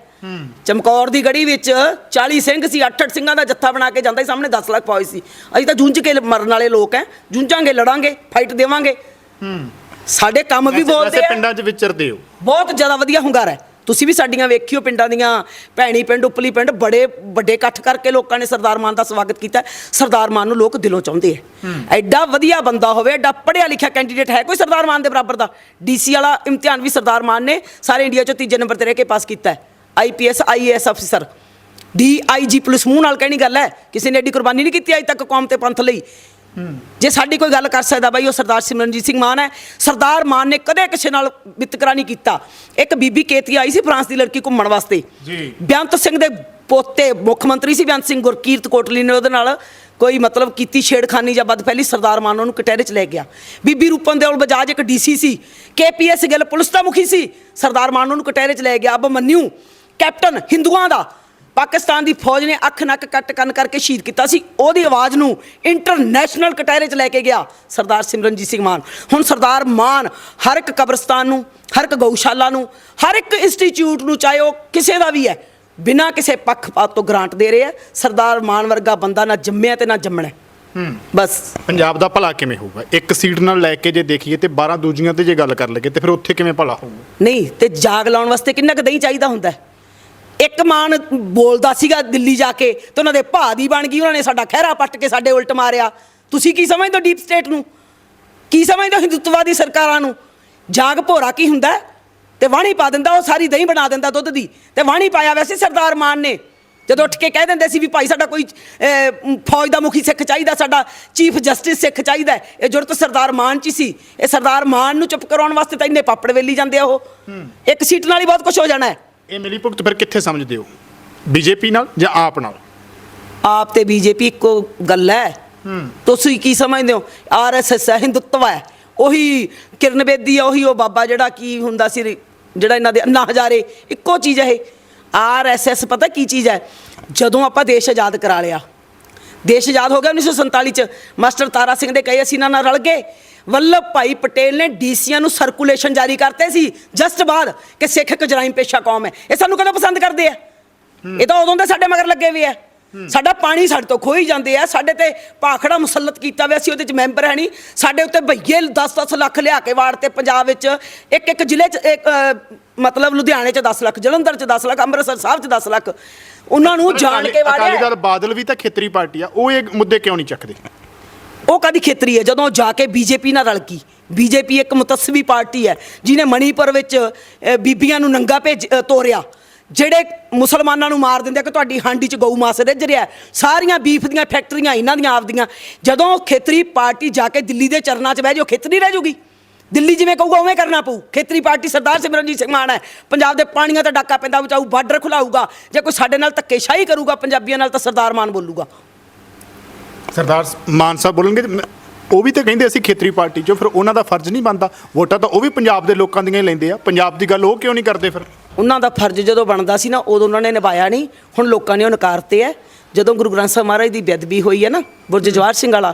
ਚਮਕੌਰ ਦੀ ਗੜੀ ਵਿੱਚ 40 ਸਿੰਘ ਸੀ 8-8 ਸਿੰਘਾਂ ਦਾ ਜੱਥਾ ਬਣਾ ਕੇ ਜਾਂਦਾ ਸੀ ਸਾਹਮਣੇ 10 ਲੱਖ ਫੌਜ ਸੀ। ਅਸੀਂ ਤਾਂ ਜੂਝ ਕੇ ਮਰਨ ਵਾਲੇ ਲੋਕ ਹੈ ਜੂਝਾਂਗੇ ਲੜਾਂਗੇ ਫਾਈਟ ਦੇਵਾਂਗੇ। ਸਾਡੇ ਕੰਮ ਵੀ ਬੋਲਦੇ ਵੈਸੇ ਆ। ਪਿੰਡਾਂ 'ਚ ਵਿਚਰਦੇ ਹੋ। ਬਹੁਤ ਜ਼ਿਆਦਾ ਵਧੀਆ ਹੁੰਗਾਰਾ ਹੈ। ਤੁਸੀਂ ਵੀ ਸਾਡੀਆਂ ਵੇਖਿਓ ਪਿੰਡਾਂ ਦੀਆਂ ਭੈਣੀ ਪਿੰਡ ਉਪਲੀ ਪਿੰਡ ਬੜੇ ਵੱਡੇ ਇਕੱਠ ਕਰਕੇ ਲੋਕਾਂ ਨੇ ਸਰਦਾਰ ਮਾਨ ਦਾ ਸਵਾਗਤ ਕੀਤਾ। ਸਰਦਾਰ ਮਾਨ ਨੂੰ ਲੋਕ ਦਿਲੋਂ ਚਾਹੁੰਦੇ ਐ ਐਡਾ ਵਧੀਆ ਬੰਦਾ ਹੋਵੇ ਐਡਾ ਪੜ੍ਹਿਆ ਲਿਖਿਆ ਕੈਂਡੀਡੇਟ ਹੈ ਕੋਈ ਸਰਦਾਰ ਮਾਨ ਦੇ ਬਰਾਬਰ ਦਾ? ਡੀਸੀ ਵਾਲਾ ਇਮਤਿਹਾਨ ਵੀ ਸਰਦਾਰ ਮਾਨ ਨੇ ਸਾਰੇ ਇੰਡੀਆ ਚੋਂ ਤੀਜੇ ਨੰਬਰ ਤੇ ਰਹਿ ਕੇ ਪਾਸ ਕੀਤਾ ਹੈ। ਆਈਪੀਐਸ ਆਈਏਐਸ ਅਫਸਰ ਡੀਆਈਜੀ ਪੁਲਿਸ ਮੂੰਹ ਨਾਲ ਕਹਿਣੀ ਗੱਲ ਹੈ ਕਿਸੇ ਨੇ ਐਡੀ ਕੁਰਬਾਨੀ ਨਹੀਂ ਕੀਤੀ ਅਜੇ ਤੱਕ ਕੌਮ ਤੇ ਪੰਥ ਲਈ। ਜੇ ਸਾਡੀ ਕੋਈ ਗੱਲ ਕਰ ਸਕਦਾ ਬਾਈ ਉਹ ਸਰਦਾਰ ਸਿਮਰਨਜੀਤ ਸਿੰਘ ਮਾਨ ਹੈ। ਸਰਦਾਰ ਮਾਨ ਨੇ ਕਦੇ ਕਿਸੇ ਨਾਲ ਵਿਤਕਰਾ ਨਹੀਂ ਕੀਤਾ। ਇੱਕ ਬੀਬੀ ਕੇਤੀ ਆਈ ਸੀ ਫਰਾਂਸ ਦੀ ਲੜਕੀ ਘੁੰਮਣ ਵਾਸਤੇ। ਜੀ। ਬੇਅੰਤ ਸਿੰਘ ਦੇ ਪੋਤੇ ਮੁੱਖ ਮੰਤਰੀ ਸੀ ਬੇਅੰਤ ਸਿੰਘ ਗੁਰਕੀਰਤ ਕੋਟਲੀ ਨੇ ਉਹਦੇ ਨਾਲ ਕੋਈ ਮਤਲਬ ਕੀਤੀ ਛੇੜਖਾਨੀ ਜਾਂ ਬਦ ਪਹਿਲੀ ਸਰਦਾਰ ਮਾਨ ਉਹਨੂੰ ਕਟਹਿਰੇ ਚ ਲੈ ਗਿਆ। ਬੀਬੀ ਰੂਪਨ ਦੇਉਲ ਬਜਾਜ ਇੱਕ ਡੀਸੀ ਸੀ ਕੇਪੀਐਸ ਗਿੱਲ ਪੁਲਿਸ ਦਾ ਮੁਖੀ ਸੀ। ਸਰਦਾਰ ਮਾਨ ਉਹਨੂੰ ਕਟਹਿਰੇ ਚ ਲੈ ਗਿਆ। ਅਬ ਮੰਨਿਓ ਕੈਪਟਨ ਹਿੰਦੂਆਂ ਦਾ ਪਾਕਿਸਤਾਨ ਦੀ ਫੌਜ ਨੇ ਅੱਖ ਨੱਕ ਕੱਟ ਕੰਨ ਕਰਕੇ ਸ਼ਹੀਦ ਕੀਤਾ ਸੀ। ਉਹਦੀ ਆਵਾਜ਼ ਨੂੰ ਇੰਟਰਨੈਸ਼ਨਲ ਕਟਹਿਰੇ 'ਚ ਲੈ ਕੇ ਗਿਆ ਸਰਦਾਰ ਸਿਮਰਨਜੀਤ ਸਿੰਘ ਮਾਨ। ਹੁਣ ਸਰਦਾਰ ਮਾਨ ਹਰ ਇੱਕ ਕਬਰਸਤਾਨ ਨੂੰ ਹਰ ਇੱਕ ਗਊਸ਼ਾਲਾ ਨੂੰ ਹਰ ਇੱਕ ਇੰਸਟੀਚਿਊਟ ਨੂੰ ਚਾਹੇ ਉਹ ਕਿਸੇ ਦਾ ਵੀ ਹੈ ਬਿਨਾਂ ਕਿਸੇ ਪੱਖਪਾਤ ਤੋਂ ਗ੍ਰਾਂਟ ਦੇ ਰਹੇ ਸਰਦਾਰ ਮਾਨ ਵਰਗਾ ਬੰਦਾ ਨਾ ਜੰਮਿਆ ਤੇ ਨਾ ਜੰਮਣਾ ਹੈ। ਬਸ। ਪੰਜਾਬ ਦਾ ਭਲਾ ਕਿਵੇਂ ਹੋਊਗਾ? ਇੱਕ ਸੀਟ ਨਾਲ ਲੈ ਕੇ ਜੇ ਦੇਖੀਏ ਤੇ 12 ਦੂਜੀਆਂ ਤੇ ਜੇ ਗੱਲ ਕਰ ਲਈਏ ਤੇ ਫਿਰ ਉੱਥੇ ਕਿਵੇਂ ਭਲਾ ਹੋਊਗਾ? ਨਹੀਂ ਤੇ ਜਾਗ ਲਾਉਣ ਵਾਸਤੇ ਕਿੰਨਾ ਕੁ ਦਹੀਂ ਚਾਹੀਦਾ ਹੁੰਦਾ ਹੈ? ਇੱਕ ਮਾਨ ਬੋਲਦਾ ਸੀਗਾ ਦਿੱਲੀ ਜਾ ਕੇ ਤੇ ਉਹਨਾਂ ਦੇ ਭਾ ਦੀ ਬਣ ਗਈ ਉਹਨਾਂ ਨੇ ਸਾਡਾ ਖਹਿਰਾ ਪੱਟ ਕੇ ਸਾਡੇ ਉਲਟ ਮਾਰਿਆ। ਤੁਸੀਂ ਕੀ ਸਮਝਦੇ ਹੋ ਡੀਪ ਸਟੇਟ ਨੂੰ? ਕੀ ਸਮਝਦੇ ਹੋ ਹਿੰਦੁੱਤਵਾਦੀ ਸਰਕਾਰਾਂ ਨੂੰ? ਜਾਗ ਭੋਰਾ ਕੀ ਹੁੰਦਾ? ਤੇ ਵਾਣੀ ਪਾ ਦਿੰਦਾ ਉਹ ਸਾਰੀ ਦਹੀਂ ਬਣਾ ਦਿੰਦਾ ਦੁੱਧ ਦੀ। ਤੇ ਵਾਣੀ ਪਾਇਆ ਵੈਸੇ ਸਰਦਾਰ ਮਾਨ ਨੇ। ਜਦੋਂ ਉੱਠ ਕੇ ਕਹਿ ਦਿੰਦੇ ਸੀ ਵੀ ਭਾਈ ਸਾਡਾ ਕੋਈ ਫੌਜ ਦਾ ਮੁਖੀ ਸਿੱਖ ਚਾਹੀਦਾ ਸਾਡਾ ਚੀਫ ਜਸਟਿਸ ਸਿੱਖ ਚਾਹੀਦਾ। ਇਹ ਜੁਰਤ ਸਰਦਾਰ ਮਾਨ ਚ ਹੀ ਸੀ। ਇਹ ਸਰਦਾਰ ਮਾਨ ਨੂੰ ਚੁੱਪ ਕਰਾਉਣ ਵਾਸਤੇ ਤਾਂ ਇੰਨੇ ਪਾਪੜ ਵੇਲੀ ਜਾਂਦੇ ਆ ਉਹ। ਇੱਕ ਸੀਟ ਨਾਲ ਹੀ ਬਹੁਤ ਕੁਝ ਹੋ ਜਾਣਾ ਹੈ। ਇਹ ਮਿਲੀ ਭੁਗਤ ਫਿਰ ਕਿੱਥੇ ਸਮਝਦੇ ਹੋ? ਬੀਜੇਪੀ ਨਾਲ ਜਾਂ ਆਪ ਨਾਲ? ਆਪ ਤੇ ਬੀਜੇਪੀ ਇੱਕੋ ਗੱਲ ਹੈ। ਤੁਸੀਂ ਕੀ ਸਮਝਦੇ ਹੋ? ਆਰਐਸਐਸ ਹੈ ਹਿੰਦੁੱਤਵ ਹੈ। ਉਹੀ ਕਿਰਨ ਬੇਦੀ ਹੈ ਉਹੀ ਉਹ ਬਾਬਾ ਜਿਹੜਾ ਕੀ ਹੁੰਦਾ ਸੀ ਜਿਹੜਾ ਇਹਨਾਂ ਦੇ ਅੰਨਾ ਹਜ਼ਾਰੇ ਇੱਕੋ ਚੀਜ਼ ਹੈ ਇਹ। ਆਰਐਸਐਸ ਪਤਾ ਕੀ ਚੀਜ਼ ਹੈ? ਜਦੋਂ ਆਪਾਂ ਦੇਸ਼ ਆਜ਼ਾਦ ਕਰਾ ਲਿਆ। ਦੇਸ਼ ਆਜ਼ਾਦ ਹੋ ਗਿਆ 1947 ਚ। ਮਾਸਟਰ ਤਾਰਾ ਸਿੰਘ ਦੇ ਕਹੇ ਅਸੀਂ ਇਹਨਾਂ ਨਾਲ ਰਲ ਗਏ। ਵੱਲਭ ਭਾਈ ਪਟੇਲ ਨੇ ਡੀਸੀਆਂ ਨੂੰ ਸਰਕੂਲੇਸ਼ਨ ਜਾਰੀ ਕਰਤੇ ਸੀ। ਜਸਟ ਬਾਅਦ ਕਿ ਸਿੱਖ ਇੱਕ ਜਰਾਇਮ ਪੇਸ਼ਾ ਕੌਮ ਹੈ। ਇਹ ਸਾਨੂੰ ਕਦੋਂ ਪਸੰਦ ਕਰਦੇ ਆ? ਇਹ ਤਾਂ ਉਦੋਂ ਦੇ ਸਾਡੇ ਮਗਰ ਲੱਗੇ ਹੋਏ ਆ। ਸਾਡਾ ਪਾਣੀ ਸਾਡੇ ਤੋਂ ਖੋਈ ਜਾਂਦੇ ਆ। ਸਾਡੇ ਤੇ ਭਾਖੜਾ ਮੁਸਲਤ ਕੀਤਾ ਹੋਇਆ ਸੀ ਉਹਦੇ ਚ ਮੈਂਬਰ ਹੈ ਨਹੀਂ। ਸਾਡੇ ਉੱਤੇ ਭਈਏ 10-10 ਲੱਖ ਲਿਆ ਕੇ ਵਾੜ ਤੇ ਪੰਜਾਬ ਵਿੱਚ। ਇੱਕ ਇੱਕ ਜ਼ਿਲ੍ਹੇ ਚ ਇੱਕ, ਮਤਲਬ ਲੁਧਿਆਣੇ ਚ 10 ਲੱਖ ਜਲੰਧਰ ਚ 10 ਲੱਖ ਅੰਮ੍ਰਿਤਸਰ ਸਾਹਿਬ ਚ 10 ਲੱਖ। ਉਹਨਾਂ ਨੂੰ ਜਾਣ ਕੇ ਅਕਾਲੀ ਵਾੜਿਆ ਦਲ ਬਾਦਲ ਵੀ ਤਾਂ ਖੇਤਰੀ ਪਾਰਟੀ ਆ। ਉਹ ਇਹ ਮੁੱਦੇ ਕਿਉਂ ਨਹੀਂ ਚੱਕਦੇ? ਉਹ ਕਦੀ ਖੇਤਰੀ ਹੈ? ਜਦੋਂ ਜਾ ਕੇ ਬੀਜੇਪੀ ਨਾਲ ਰਲ ਗਈ। ਬੀਜੇਪੀ ਇੱਕ ਮੁਤਸਵੀ ਪਾਰਟੀ ਹੈ ਜਿਨੇ ਮਣੀਪੁਰ ਵਿੱਚ ਬੀਬੀਆਂ ਨੂੰ ਨੰਗਾ ਭੇਜ ਤੋਰਿਆ। ਜਿਹੜੇ ਮੁਸਲਮਾਨਾਂ ਨੂੰ ਮਾਰ ਦਿੰਦੇ ਆ ਕਿ ਤੁਹਾਡੀ ਹਾਂਡੀ 'ਚ ਗਊ ਮਾਸ ਰਿੱਝ ਰਿਹਾ ਸਾਰੀਆਂ ਬੀਫ ਦੀਆਂ ਫੈਕਟਰੀਆਂ ਇਹਨਾਂ ਦੀਆਂ ਆਪਦੀਆਂ। ਜਦੋਂ ਖੇਤਰੀ ਪਾਰਟੀ ਜਾ ਕੇ ਦਿੱਲੀ ਦੇ ਚਰਨਾਂ 'ਚ ਬਹਿ ਜਾਓ ਖੇਤਰੀ ਰਹਿ ਜੂਗੀ ਦਿੱਲੀ ਜਿਵੇਂ ਕਹੂਗਾ, ਉਵੇਂ ਕਰਨਾ ਪਊ। ਖੇਤਰੀ ਪਾਰਟੀ ਸਰਦਾਰ ਸਿਮਰਨਜੀਤ ਸਿੰਘ ਮਾਨ ਹੈ। ਪੰਜਾਬ ਦੇ ਪਾਣੀਆਂ ਤੇ ਡਾਕਾ ਪੈਂਦਾ ਬਚਾਊ ਬਾਰਡਰ ਖੁਲਾਊਗਾ। ਜੇ ਕੋਈ ਸਾਡੇ ਨਾਲ ਧੱਕੇਸ਼ਾਹੀ ਕਰੂਗਾ, ਪੰਜਾਬੀਆਂ ਨਾਲ ਤਾਂ ਸਰਦਾਰ ਮਾਨ ਬੋਲੂਗਾ। ਸਰਦਾਰ ਮਾਨ ਸਾਹਿਬ ਬੋਲਣਗੇ, ਮ- ਉਹ ਵੀ ਤਾਂ ਕਹਿੰਦੇ ਅਸੀਂ ਖੇਤਰੀ ਪਾਰਟੀ ਚੋਂ, ਫਿਰ ਉਹਨਾਂ ਦਾ ਫਰਜ਼ ਨਹੀਂ ਬਣਦਾ। ਵੋਟਾਂ ਤਾਂ ਉਹ ਵੀ ਪੰਜਾਬ ਦੇ ਲੋਕਾਂ ਦੀਆਂ ਹੀ ਲੈਂਦੇ ਆ। ਪੰਜਾਬ ਦੀ ਗੱਲ ਉਹ ਕਿਉਂ ਨਹੀਂ ਕਰਦੇ ਫਿਰ? ਉਹਨਾਂ ਦਾ ਫਰਜ਼ ਜਦੋਂ ਬਣਦਾ ਸੀ ਨਾ, ਉਦੋਂ ਉਹਨਾਂ ਨੇ ਨਿਭਾਇਆ ਨਹੀਂ। ਹੁਣ ਲੋਕਾਂ ਨੇ ਉਹ ਨਕਾਰਤੇ ਹੈ ਜਦੋਂ ਗੁਰੂ ਗ੍ਰੰਥ ਸਾਹਿਬ ਮਹਾਰਾਜ ਦੀ ਬੇਅਦਬੀ ਹੋਈ ਹੈ ਨਾ ਬੁਰਜ ਜਵਾਹਰ ਸਿੰਘ ਵਾਲਾ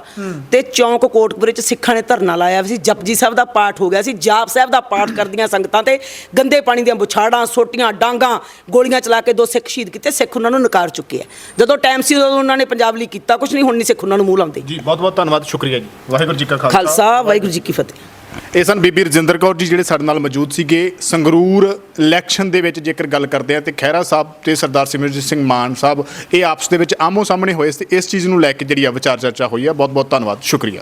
ਤੇ ਚੌਂਕ ਕੋਟਕਪੁਰੇ ਚ ਸਿੱਖਾਂ ਨੇ ਧਰਨਾ ਲਾਇਆ ਸੀ ਜਪਜੀ ਸਾਹਿਬ ਦਾ ਪਾਠ ਹੋ ਗਿਆ ਸੀ ਜਾਪ ਸਾਹਿਬ ਦਾ ਪਾਠ ਕਰਦੀਆਂ ਸੰਗਤਾਂ ਤੇ ਗੰਦੇ ਪਾਣੀ ਦੀਆਂ ਬੁਛਾੜਾਂ ਸੋਟੀਆਂ ਡਾਂਗਾ ਗੋਲੀਆਂ ਚਲਾ ਕੇ ਦੋ ਸਿੱਖ ਸ਼ਹੀਦ ਕੀਤੇ ਸਿੱਖ ਉਹਨਾਂ ਨੂੰ ਨਕਾਰ ਚੁੱਕੇ ਆ। ਜਦੋਂ ਟਾਈਮ ਸੀ ਉਦੋਂ ਉਹਨਾਂ ਨੇ ਪੰਜਾਬ ਲਈ ਕੀਤਾ ਕੁਝ ਨਹੀਂ ਹੁਣ ਨਹੀਂ ਸਿੱਖ ਉਹਨਾਂ ਨੂੰ ਮੂੰਹ ਲਾਉਂਦੇ। ਜੀ ਬਹੁਤ ਬਹੁਤ ਧੰਨਵਾਦ ਸ਼ੁਕਰੀਆ ਜੀ। ਵਾਹਿਗੁਰੂ ਜੀ ਕਾ ਖਾਲਸਾ ਵਾਹਿਗੁਰੂ ਜੀ ਕੀ ਫਤਿਹ। ਇਹ ਸਨ ਬੀਬੀ ਰਜਿੰਦਰ ਕੌਰ ਜੀ ਜਿਹੜੇ ਸਾਡੇ ਨਾਲ ਮੌਜੂਦ ਸੀਗੇ। ਸੰਗਰੂਰ ਇਲੈਕਸ਼ਨ ਦੇ ਵਿੱਚ ਜੇਕਰ ਗੱਲ ਕਰਦੇ ਆ ਤੇ ਖਹਿਰਾ ਸਾਹਿਬ ਤੇ ਸਰਦਾਰ ਸਿਮਰਜੀਤ ਸਿੰਘ ਮਾਨ ਸਾਹਿਬ, ਇਹ ਆਪਸ ਦੇ ਵਿੱਚ ਆਮੋ ਸਾਹਮਣੇ ਹੋਏ ਸੀ। ਇਸ ਚੀਜ਼ ਨੂੰ ਲੈ ਕੇ ਜਿਹੜੀ ਆ ਵਿਚਾਰ ਚਰਚਾ ਹੋਈ ਆ। ਬਹੁਤ ਬਹੁਤ ਧੰਨਵਾਦ। ਸ਼ੁਕਰੀਆ।